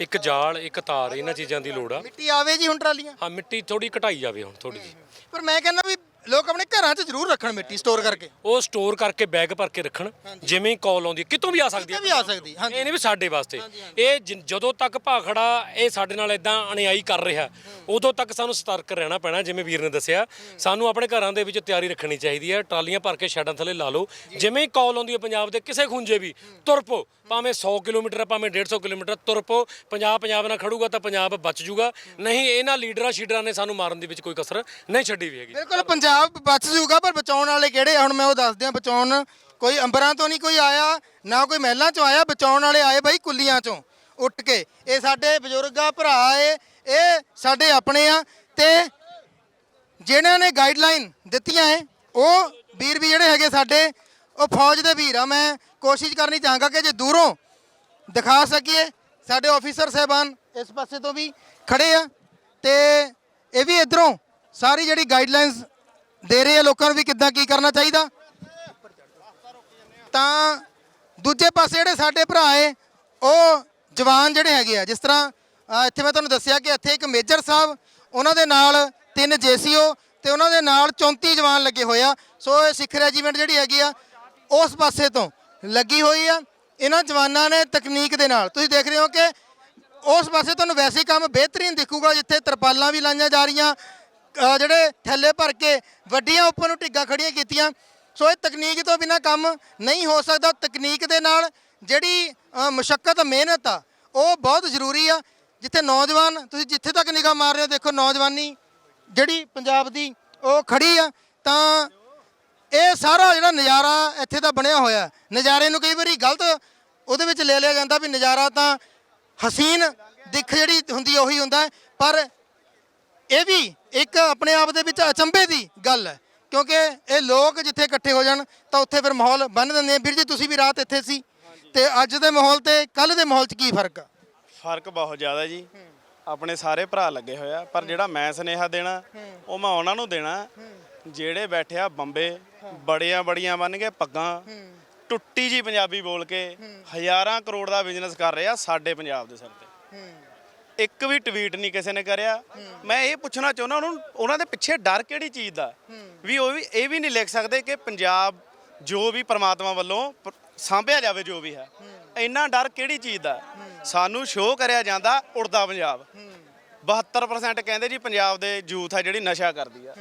ਇੱਕ ਜਾਲ ਇੱਕ ਤਾਰ ਇਹਨਾਂ ਚੀਜ਼ਾਂ ਦੀ ਲੋੜ ਆ। ਮਿੱਟੀ ਆਵੇ ਜੀ ਹੁਣ ਟਰਾਲੀਆਂ? ਹਾਂ ਮਿੱਟੀ ਥੋੜੀ ਘਟਾਈ ਜਾਵੇ ਹੁਣ ਥੋੜੀ ਜੀ। ਪਰ ਮੈਂ ਕਹਿੰਦਾ ਵੀ ਲੋਕ ਆਪਣੇ ਘਰਾਂ 'ਚ ਜ਼ਰੂਰ ਰੱਖਣ ਮਿੱਟੀ ਸਟੋਰ ਕਰਕੇ। ਉਹ ਸਟੋਰ ਕਰਕੇ ਬੈਗ ਭਰ ਕੇ ਰੱਖਣ ਜਿਵੇਂ ਹੀ ਕਾਲ ਆਉਂਦੀ ਹੈ, ਕਿਤੋਂ ਵੀ ਆ ਸਕਦੀ ਕਿਤੇ ਵੀ ਆ ਸਕਦੀ ਹਾਂਜੀ। ਇਹ ਨਹੀਂ ਵੀ ਸਾਡੇ ਵਾਸਤੇ। ਇਹ ਜਿ- ਜਦੋਂ ਤੱਕ ਭਾਖੜਾ ਇਹ ਸਾਡੇ ਨਾਲ ਇਦਾਂ ਅਣਿਆਈ ਕਰ ਰਿਹਾ ਉਦੋਂ ਤੱਕ ਸਾਨੂੰ ਸਤਰਕ ਰਹਿਣਾ ਪੈਣਾ ਜਿਵੇਂ ਵੀਰ ਨੇ ਦੱਸਿਆ। ਸਾਨੂੰ ਆਪਣੇ ਘਰਾਂ ਦੇ ਵਿੱਚ ਤਿਆਰੀ ਰੱਖਣੀ ਚਾਹੀਦੀ ਹੈ। ਟਰਾਲੀਆਂ ਭਰ ਕੇ ਸ਼ੈਡਾਂ ਥੱਲੇ ਲਾ ਲਓ। ਜਿਵੇਂ ਹੀ ਕਾਲ ਆਉਂਦੀ ਹੈ ਪੰਜਾਬ ਦੇ ਕਿਸੇ ਖੁੰਝੇ ਵੀ ਤੁਰ ਪੋ ਭਾਵੇਂ 100 ਕਿਲੋਮੀਟਰ ਆ ਭਾਵੇਂ 150 ਕਿਲੋਮੀਟਰ ਤੁਰ ਪੋ ਪੰਜਾਬ ਪੰਜਾਬ ਨਾਲ ਖੜੂਗਾ ਤਾਂ ਪੰਜਾਬ ਬਚ ਜੂਗਾ। ਨਹੀਂ, ਇਹਨਾਂ ਲੀਡਰਾਂ ਸ਼ੀਡਰਾਂ ਨੇ ਸਾਨੂੰ ਮਾਰਨ ਦੇ ਵਿੱਚ ਕੋਈ ਕਸਰ ਨਹੀਂ ਛੱਡੀ ਵੀ ਹੈਗੀ। ਬਿਲਕੁਲ, ਪੰਜਾਬ ਬਚ ਜੂਗਾ, ਪਰ ਬਚਾਉਣ ਵਾਲੇ ਕਿਹੜੇ ਆ? ਹੁਣ ਮੈਂ ਉਹ ਦੱਸ ਦਿਆਂ ਬਚਾਉਣ ਕੋਈ ਅੰਬਰਾਂ ਤੋਂ ਨਹੀਂ ਕੋਈ ਆਇਆ, ਨਾ ਕੋਈ ਮਹਿਲਾਂ ਚੋਂ ਆਇਆ, ਬਚਾਉਣ ਵਾਲੇ ਆਏ ਬਾਈ ਕੁੱਲੀਆਂ ਚੋਂ ਉੱਠ ਕੇ। ਇਹ ਸਾਡੇ ਬਜ਼ੁਰਗ ਆ, ਭਰਾ ਏ, ਇਹ ਸਾਡੇ ਆਪਣੇ ਆ ਤੇ ਜਿਨ੍ਹਾਂ ਨੇ ਗਾਈਡਲਾਈਨ ਦਿੱਤੀਆਂ ਹੈ ਉਹ ਵੀਰ ਵੀ ਜਿਹੜੇ ਹੈਗੇ ਸਾਡੇ, ਉਹ ਫੌਜ ਦੇ ਵੀਰ ਆ ਮੈਂ। ਕੋਸ਼ਿਸ਼ ਕਰਨੀ ਚਾਹਾਂਗਾ ਕਿ ਜੇ ਦੂਰੋਂ ਦਿਖਾ ਸਕੀਏ, ਸਾਡੇ ਆਫੀਸਰ ਸਾਹਿਬਾਨ ਇਸ ਪਾਸੇ ਤੋਂ ਵੀ ਖੜੇ ਆ ਤੇ ਇਹ ਵੀ ਇਧਰੋਂ ਸਾਰੀ ਜਿਹੜੀ ਗਾਈਡਲਾਈਨਸ ਦੇ ਰਹੇ ਆ ਲੋਕਾਂ ਨੂੰ ਵੀ ਕਿੱਦਾਂ ਕੀ ਕਰਨਾ ਚਾਹੀਦਾ। ਤਾਂ ਦੂਜੇ ਪਾਸੇ ਜਿਹੜੇ ਸਾਡੇ ਭਰਾ ਏ, ਉਹ ਜਵਾਨ ਜਿਹੜੇ ਹੈਗੇ ਆ, ਜਿਸ ਤਰ੍ਹਾਂ ਇੱਥੇ ਮੈਂ ਤੁਹਾਨੂੰ ਦੱਸਿਆ ਕਿ ਇੱਥੇ ਇੱਕ ਮੇਜਰ ਸਾਹਿਬ, ਉਹਨਾਂ ਦੇ ਨਾਲ ਤਿੰਨ ਜੇਸੀਓ ਤੇ ਉਹਨਾਂ ਦੇ ਨਾਲ 34 ਜਵਾਨ ਲੱਗੇ ਹੋਏ ਆ। ਸੋ ਇਹ ਸਿੱਖ ਰੈਜੀਮੈਂਟ ਜਿਹੜੀ ਹੈਗੀ ਆ, ਉਸ ਪਾਸੇ ਤੋਂ ਲੱਗੀ ਹੋਈ ਆ। ਇਹਨਾਂ ਜਵਾਨਾਂ ਨੇ ਤਕਨੀਕ ਦੇ ਨਾਲ, ਤੁਸੀਂ ਦੇਖ ਰਹੇ ਹੋ ਕਿ ਉਸ ਪਾਸੇ ਤੁਹਾਨੂੰ ਵੈਸੇ ਹੀ ਕੰਮ ਬਿਹਤਰੀਨ ਦਿਖੂਗਾ, ਜਿੱਥੇ ਤਰਪਾਲਾਂ ਵੀ ਲਾਈਆਂ ਜਾ ਰਹੀਆਂ ਜਿਹੜੇ ਥੈਲੇ ਭਰ ਕੇ ਵੱਡੀਆਂ ਉੱਪਰ ਨੂੰ ਢਿੱਗਾ ਖੜੀਆਂ ਕੀਤੀਆਂ। ਸੋ ਇਹ ਤਕਨੀਕ ਤੋਂ ਬਿਨਾ ਕੰਮ ਨਹੀਂ ਹੋ ਸਕਦਾ। ਤਕਨੀਕ ਦੇ ਨਾਲ ਜਿਹੜੀ ਮੁਸ਼ਕਲ ਮਿਹਨਤ ਆ, ਉਹ ਬਹੁਤ ਜ਼ਰੂਰੀ ਆ। ਜਿੱਥੇ ਨੌਜਵਾਨ, ਤੁਸੀਂ ਜਿੱਥੇ ਤੱਕ ਨਿਗਾਹ ਮਾਰ ਰਹੇ ਹੋ, ਦੇਖੋ ਨੌਜਵਾਨੀ ਜਿਹੜੀ ਪੰਜਾਬ ਦੀ ਉਹ ਖੜੀ ਆ, ਤਾਂ ਇਹ ਸਾਰਾ ਜਿਹੜਾ ਨਜ਼ਾਰਾ ਇੱਥੇ ਦਾ ਬਣਿਆ ਹੋਇਆ ਨਜ਼ਾਰੇ ਨੂੰ ਕਈ ਵਾਰੀ ਗਲਤ ਉਹਦੇ ਵਿੱਚ ਲੈ ਲਿਆ ਜਾਂਦਾ ਵੀ ਨਜ਼ਾਰਾ ਤਾਂ ਹਸੀਨ ਦਿੱਖ ਜਿਹੜੀ ਹੁੰਦੀ ਉਹੀ ਹੁੰਦਾ ਪਰ ਇਹ ਵੀ ਇੱਕ ਆਪਣੇ ਆਪ ਦੇ ਵਿੱਚ ਅਚੰਭੇ ਦੀ ਗੱਲ ਹੈ। ਕਿਉਂਕਿ ਇਹ ਲੋਕ ਜਿੱਥੇ ਇਕੱਠੇ ਹੋ ਜਾਣ, ਤਾਂ ਉੱਥੇ ਫਿਰ ਮਾਹੌਲ ਬੰਨ ਦਿੰਦੇ ਆ। ਵੀਰ ਜੀ, ਤੁਸੀਂ ਵੀ ਰਾਤ ਇੱਥੇ ਸੀ ਤੇ ਅੱਜ ਦੇ ਮਾਹੌਲ ਤੇ ਕੱਲ ਦੇ ਮਾਹੌਲ 'ਚ ਕੀ ਫ਼ਰਕ ਆ? ਫ਼ਰਕ ਬਹੁਤ ਜ਼ਿਆਦਾ ਜੀ। ਆਪਣੇ ਸਾਰੇ ਭਰਾ ਲੱਗੇ ਹੋਇਆ ਪਰ ਜਿਹੜਾ ਮੈਂ ਸੁਨੇਹਾ ਦੇਣਾ, ਉਹ ਮੈਂ ਉਹਨਾਂ ਨੂੰ ਦੇਣਾ। ਜਿਹੜੇ ਬੈਠੇ ਆ ਬੰਬੇ, ਬੜੀਆਂ ਬੜੀਆਂ ਬਣ ਕੇ ਪੱਗਾਂ। ਟੁੱਟੀ ਜੀ ਪੰਜਾਬੀ ਬੋਲ ਕੇ ਹਜ਼ਾਰਾਂ ਕਰੋੜ ਦਾ ਬਿਜ਼ਨਸ ਕਰ ਰਹੇ ਆ ਸਾਡੇ ਪੰਜਾਬ ਦੇ ਸਿਰ ਤੇ। ਇੱਕ ਵੀ ਟਵੀਟ ਨਹੀਂ ਕਿਸੇ ਨੇ ਕਰਿਆ। ਮੈਂ ਇਹ ਪੁੱਛਣਾ ਚਾਹੁੰਦਾ ਉਹਨਾਂ ਉਹਨਾਂ ਦੇ ਪਿੱਛੇ ਡਰ ਕਿਹੜੀ ਚੀਜ਼ ਦਾ? ਵੀ ਉਹ ਵੀ, ਇਹ ਵੀ ਨਹੀਂ ਲਿਖ ਸਕਦੇ ਕਿ ਪੰਜਾਬ ਜੋ ਵੀ ਪ੍ਰਮਾਤਮਾ ਵੱਲੋਂ ਸਾਂਭਿਆ ਜਾਵੇ ਜੋ ਵੀ ਹੈ। ਇੰਨਾ ਡਰ ਕਿਹੜੀ ਚੀਜ਼ ਦਾ? ਸਾਨੂੰ ਸ਼ੋਅ ਕਰਿਆ ਜਾਂਦਾ ਉੜਦਾ ਪੰਜਾਬ। 72% ਕਹਿੰਦੇ ਜੀ ਪੰਜਾਬ ਦੇ ਯੂਥ ਹੈ ਜਿਹੜੀ ਨਸ਼ਾ ਕਰਦੀ ਆ।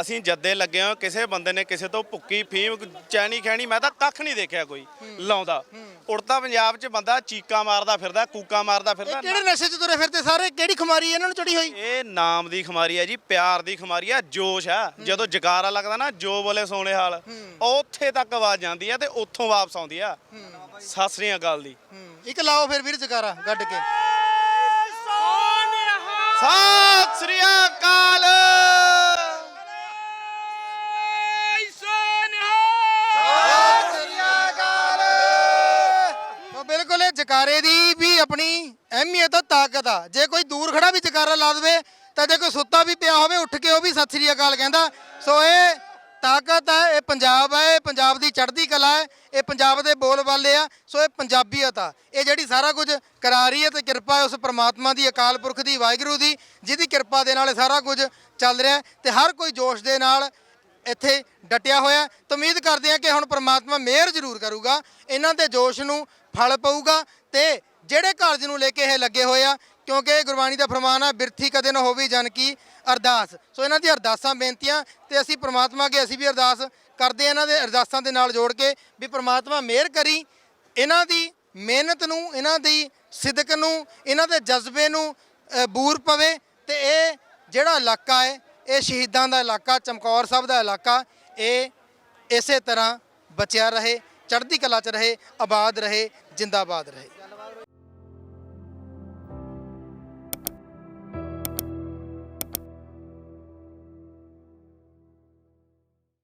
ਅਸੀਂ ਜੱਦੇ ਲੱਗੇ ਹਾਂ ਕਿਸੇ ਬੰਦੇ ਨੇ ਕਿਸੇ ਤੋਂ ਭੁੱਕੀ ਫੀਮ ਚੈਨੀ ਖੈਣੀ ਮੈਂ ਤਾਂ ਕੱਖ ਨਹੀਂ ਦੇਖਿਆ ਕੋਈ ਲਾਉਂਦਾ। ਉੜਤਾ ਪੰਜਾਬ 'ਚ ਬੰਦਾ ਚੀਕਾਂ ਮਾਰਦਾ ਫਿਰਦਾ ਕੂਕਾਂ ਮਾਰਦਾ ਇਹ ਫਿਰਦਾ ਕਿਹੜੇ ਨਸ਼ੇ 'ਚ ਤੁਰੇ ਫਿਰਦੇ ਸਾਰੇ? ਕਿਹੜੀ ਖੁਮਾਰੀ ਇਹਨਾਂ ਨੂੰ ਚੜੀ ਹੋਈ? ਇਹ ਨਾਮ ਦੀ ਖੁਮਾਰੀ ਹੈ ਜੀ ਪਿਆਰ ਦੀ ਖੁਮਾਰੀ ਹੈ ਜੋਸ਼ ਹੈ। ਜਦੋਂ ਜਕਾਰਾ ਲੱਗਦਾ ਨਾ ਜੋ ਬੋਲੇ ਸੋਨੇ ਹਾਲ ਉੱਥੇ ਤੱਕ ਆਵਾਜ਼ ਜਾਂਦੀ ਹੈ ਤੇ ਉੱਥੋਂ ਵਾਪਸ ਆਉਂਦੀ ਆ। ਸਤਿ ਸ੍ਰੀ ਅਕਾਲ ਦੀ ਇੱਕ ਲਾਓ ਫਿਰ ਵੀਰ ਜਕਾਰਾ ਗੱਡ ਕੇ। ਸਤਿ ਸ੍ਰੀ ਅਕਾਲ! ਜਕਾਰੇ ਦੀ ਵੀ ਆਪਣੀ ਅਹਿਮੀਅਤ ਆ, ਤਾਕਤ ਆ। ਜੇ ਕੋਈ ਦੂਰ ਖੜਾ ਵੀ ਜਕਾਰਾ ਲਾ ਦੇਵੇ, ਤਾਂ ਜੇ ਕੋਈ ਸੁੱਤਾ ਵੀ ਪਿਆ ਹੋਵੇ, ਉੱਠ ਕੇ ਉਹ ਵੀ ਸਤਿ ਸ੍ਰੀ ਅਕਾਲ ਕਹਿੰਦਾ। ਸੋ ਇਹ ਤਾਕਤ ਹੈ ਇਹ ਪੰਜਾਬ ਹੈ ਇਹ ਪੰਜਾਬ ਦੀ ਚੜ੍ਹਦੀ ਕਲਾ ਹੈ ਇਹ ਪੰਜਾਬ ਦੇ ਬੋਲ ਬਾਲੇ ਆ, ਸੋ ਇਹ ਪੰਜਾਬੀਅਤ ਆ। ਇਹ ਜਿਹੜੀ ਸਾਰਾ ਕੁਝ ਕਰਾ ਰਹੀ ਹੈ ਤੇ ਕਿਰਪਾ ਉਸ ਪ੍ਰਮਾਤਮਾ ਦੀ, ਅਕਾਲ ਪੁਰਖ ਦੀ, ਵਾਹਿਗੁਰੂ ਦੀ, ਜਿਹਦੀ ਕਿਰਪਾ ਦੇ ਨਾਲ ਇਹ ਸਾਰਾ ਕੁਝ ਚੱਲ ਰਿਹਾ ਹੈ ਤੇ ਹਰ ਕੋਈ ਜੋਸ਼ ਦੇ ਨਾਲ ਇੱਥੇ ਡਟਿਆ ਹੋਇਆ ਹੈ। ਤਾਂ ਉਮੀਦ ਕਰਦੇ ਹਾਂ ਕਿ ਹੁਣ ਪ੍ਰਮਾਤਮਾ ਮਿਹਰ ਜ਼ਰੂਰ ਕਰੂਗਾ। ਇਹਨਾਂ ਦੇ ਜੋਸ਼ ਨੂੰ ਫਲ ਪਊਗਾ ਤੇ ਜਿਹੜੇ ਕਾਰਜ ਨੂੰ ਲੈ ਕੇ ਇਹ ਲੱਗੇ ਹੋਏ ਆ, ਕਿਉਂਕਿ ਗੁਰਬਾਣੀ ਦਾ ਫਰਮਾਨ ਆ, ਬਿਰਥੀ ਕਦੇ ਨਾ ਹੋਵੇ ਜਨ ਕੀ ਅਰਦਾਸ। ਸੋ ਇਹਨਾਂ ਦੀ ਅਰਦਾਸਾਂ ਬੇਨਤੀਆਂ ਤੇ ਅਸੀਂ ਪ੍ਰਮਾਤਮਾ ਅੱਗੇ ਅਸੀਂ ਵੀ ਅਰਦਾਸ ਕਰਦੇ ਹਾਂ ਇਹਨਾਂ ਦੇ ਅਰਦਾਸਾਂ ਦੇ ਨਾਲ ਜੋੜ ਕੇ ਵੀ ਪ੍ਰਮਾਤਮਾ ਮਿਹਰ ਕਰੀ, ਇਹਨਾਂ ਦੀ ਮਿਹਨਤ ਨੂੰ, ਇਹਨਾਂ ਦੀ ਸਿਦਕ ਨੂੰ, ਇਹਨਾਂ ਦੇ ਜਜ਼ਬੇ ਨੂੰ ਬੂਰ ਪਵੇ ਤੇ ਇਹ ਜਿਹੜਾ ਇਲਾਕਾ ਹੈ, ਇਹ ਸ਼ਹੀਦਾਂ ਦਾ ਇਲਾਕਾ, ਚਮਕੌਰ ਸਾਹਿਬ ਦਾ ਇਲਾਕਾ, ਇਹ ਇਸੇ ਤਰ੍ਹਾਂ ਬਚਿਆ ਰਹੇ, ਚੜ੍ਹਦੀ ਕਲਾ 'ਚ ਰਹੇ, ਆਬਾਦ ਰਹੇ, ਜਿੰਦਾਬਾਦ ਰਹੇ।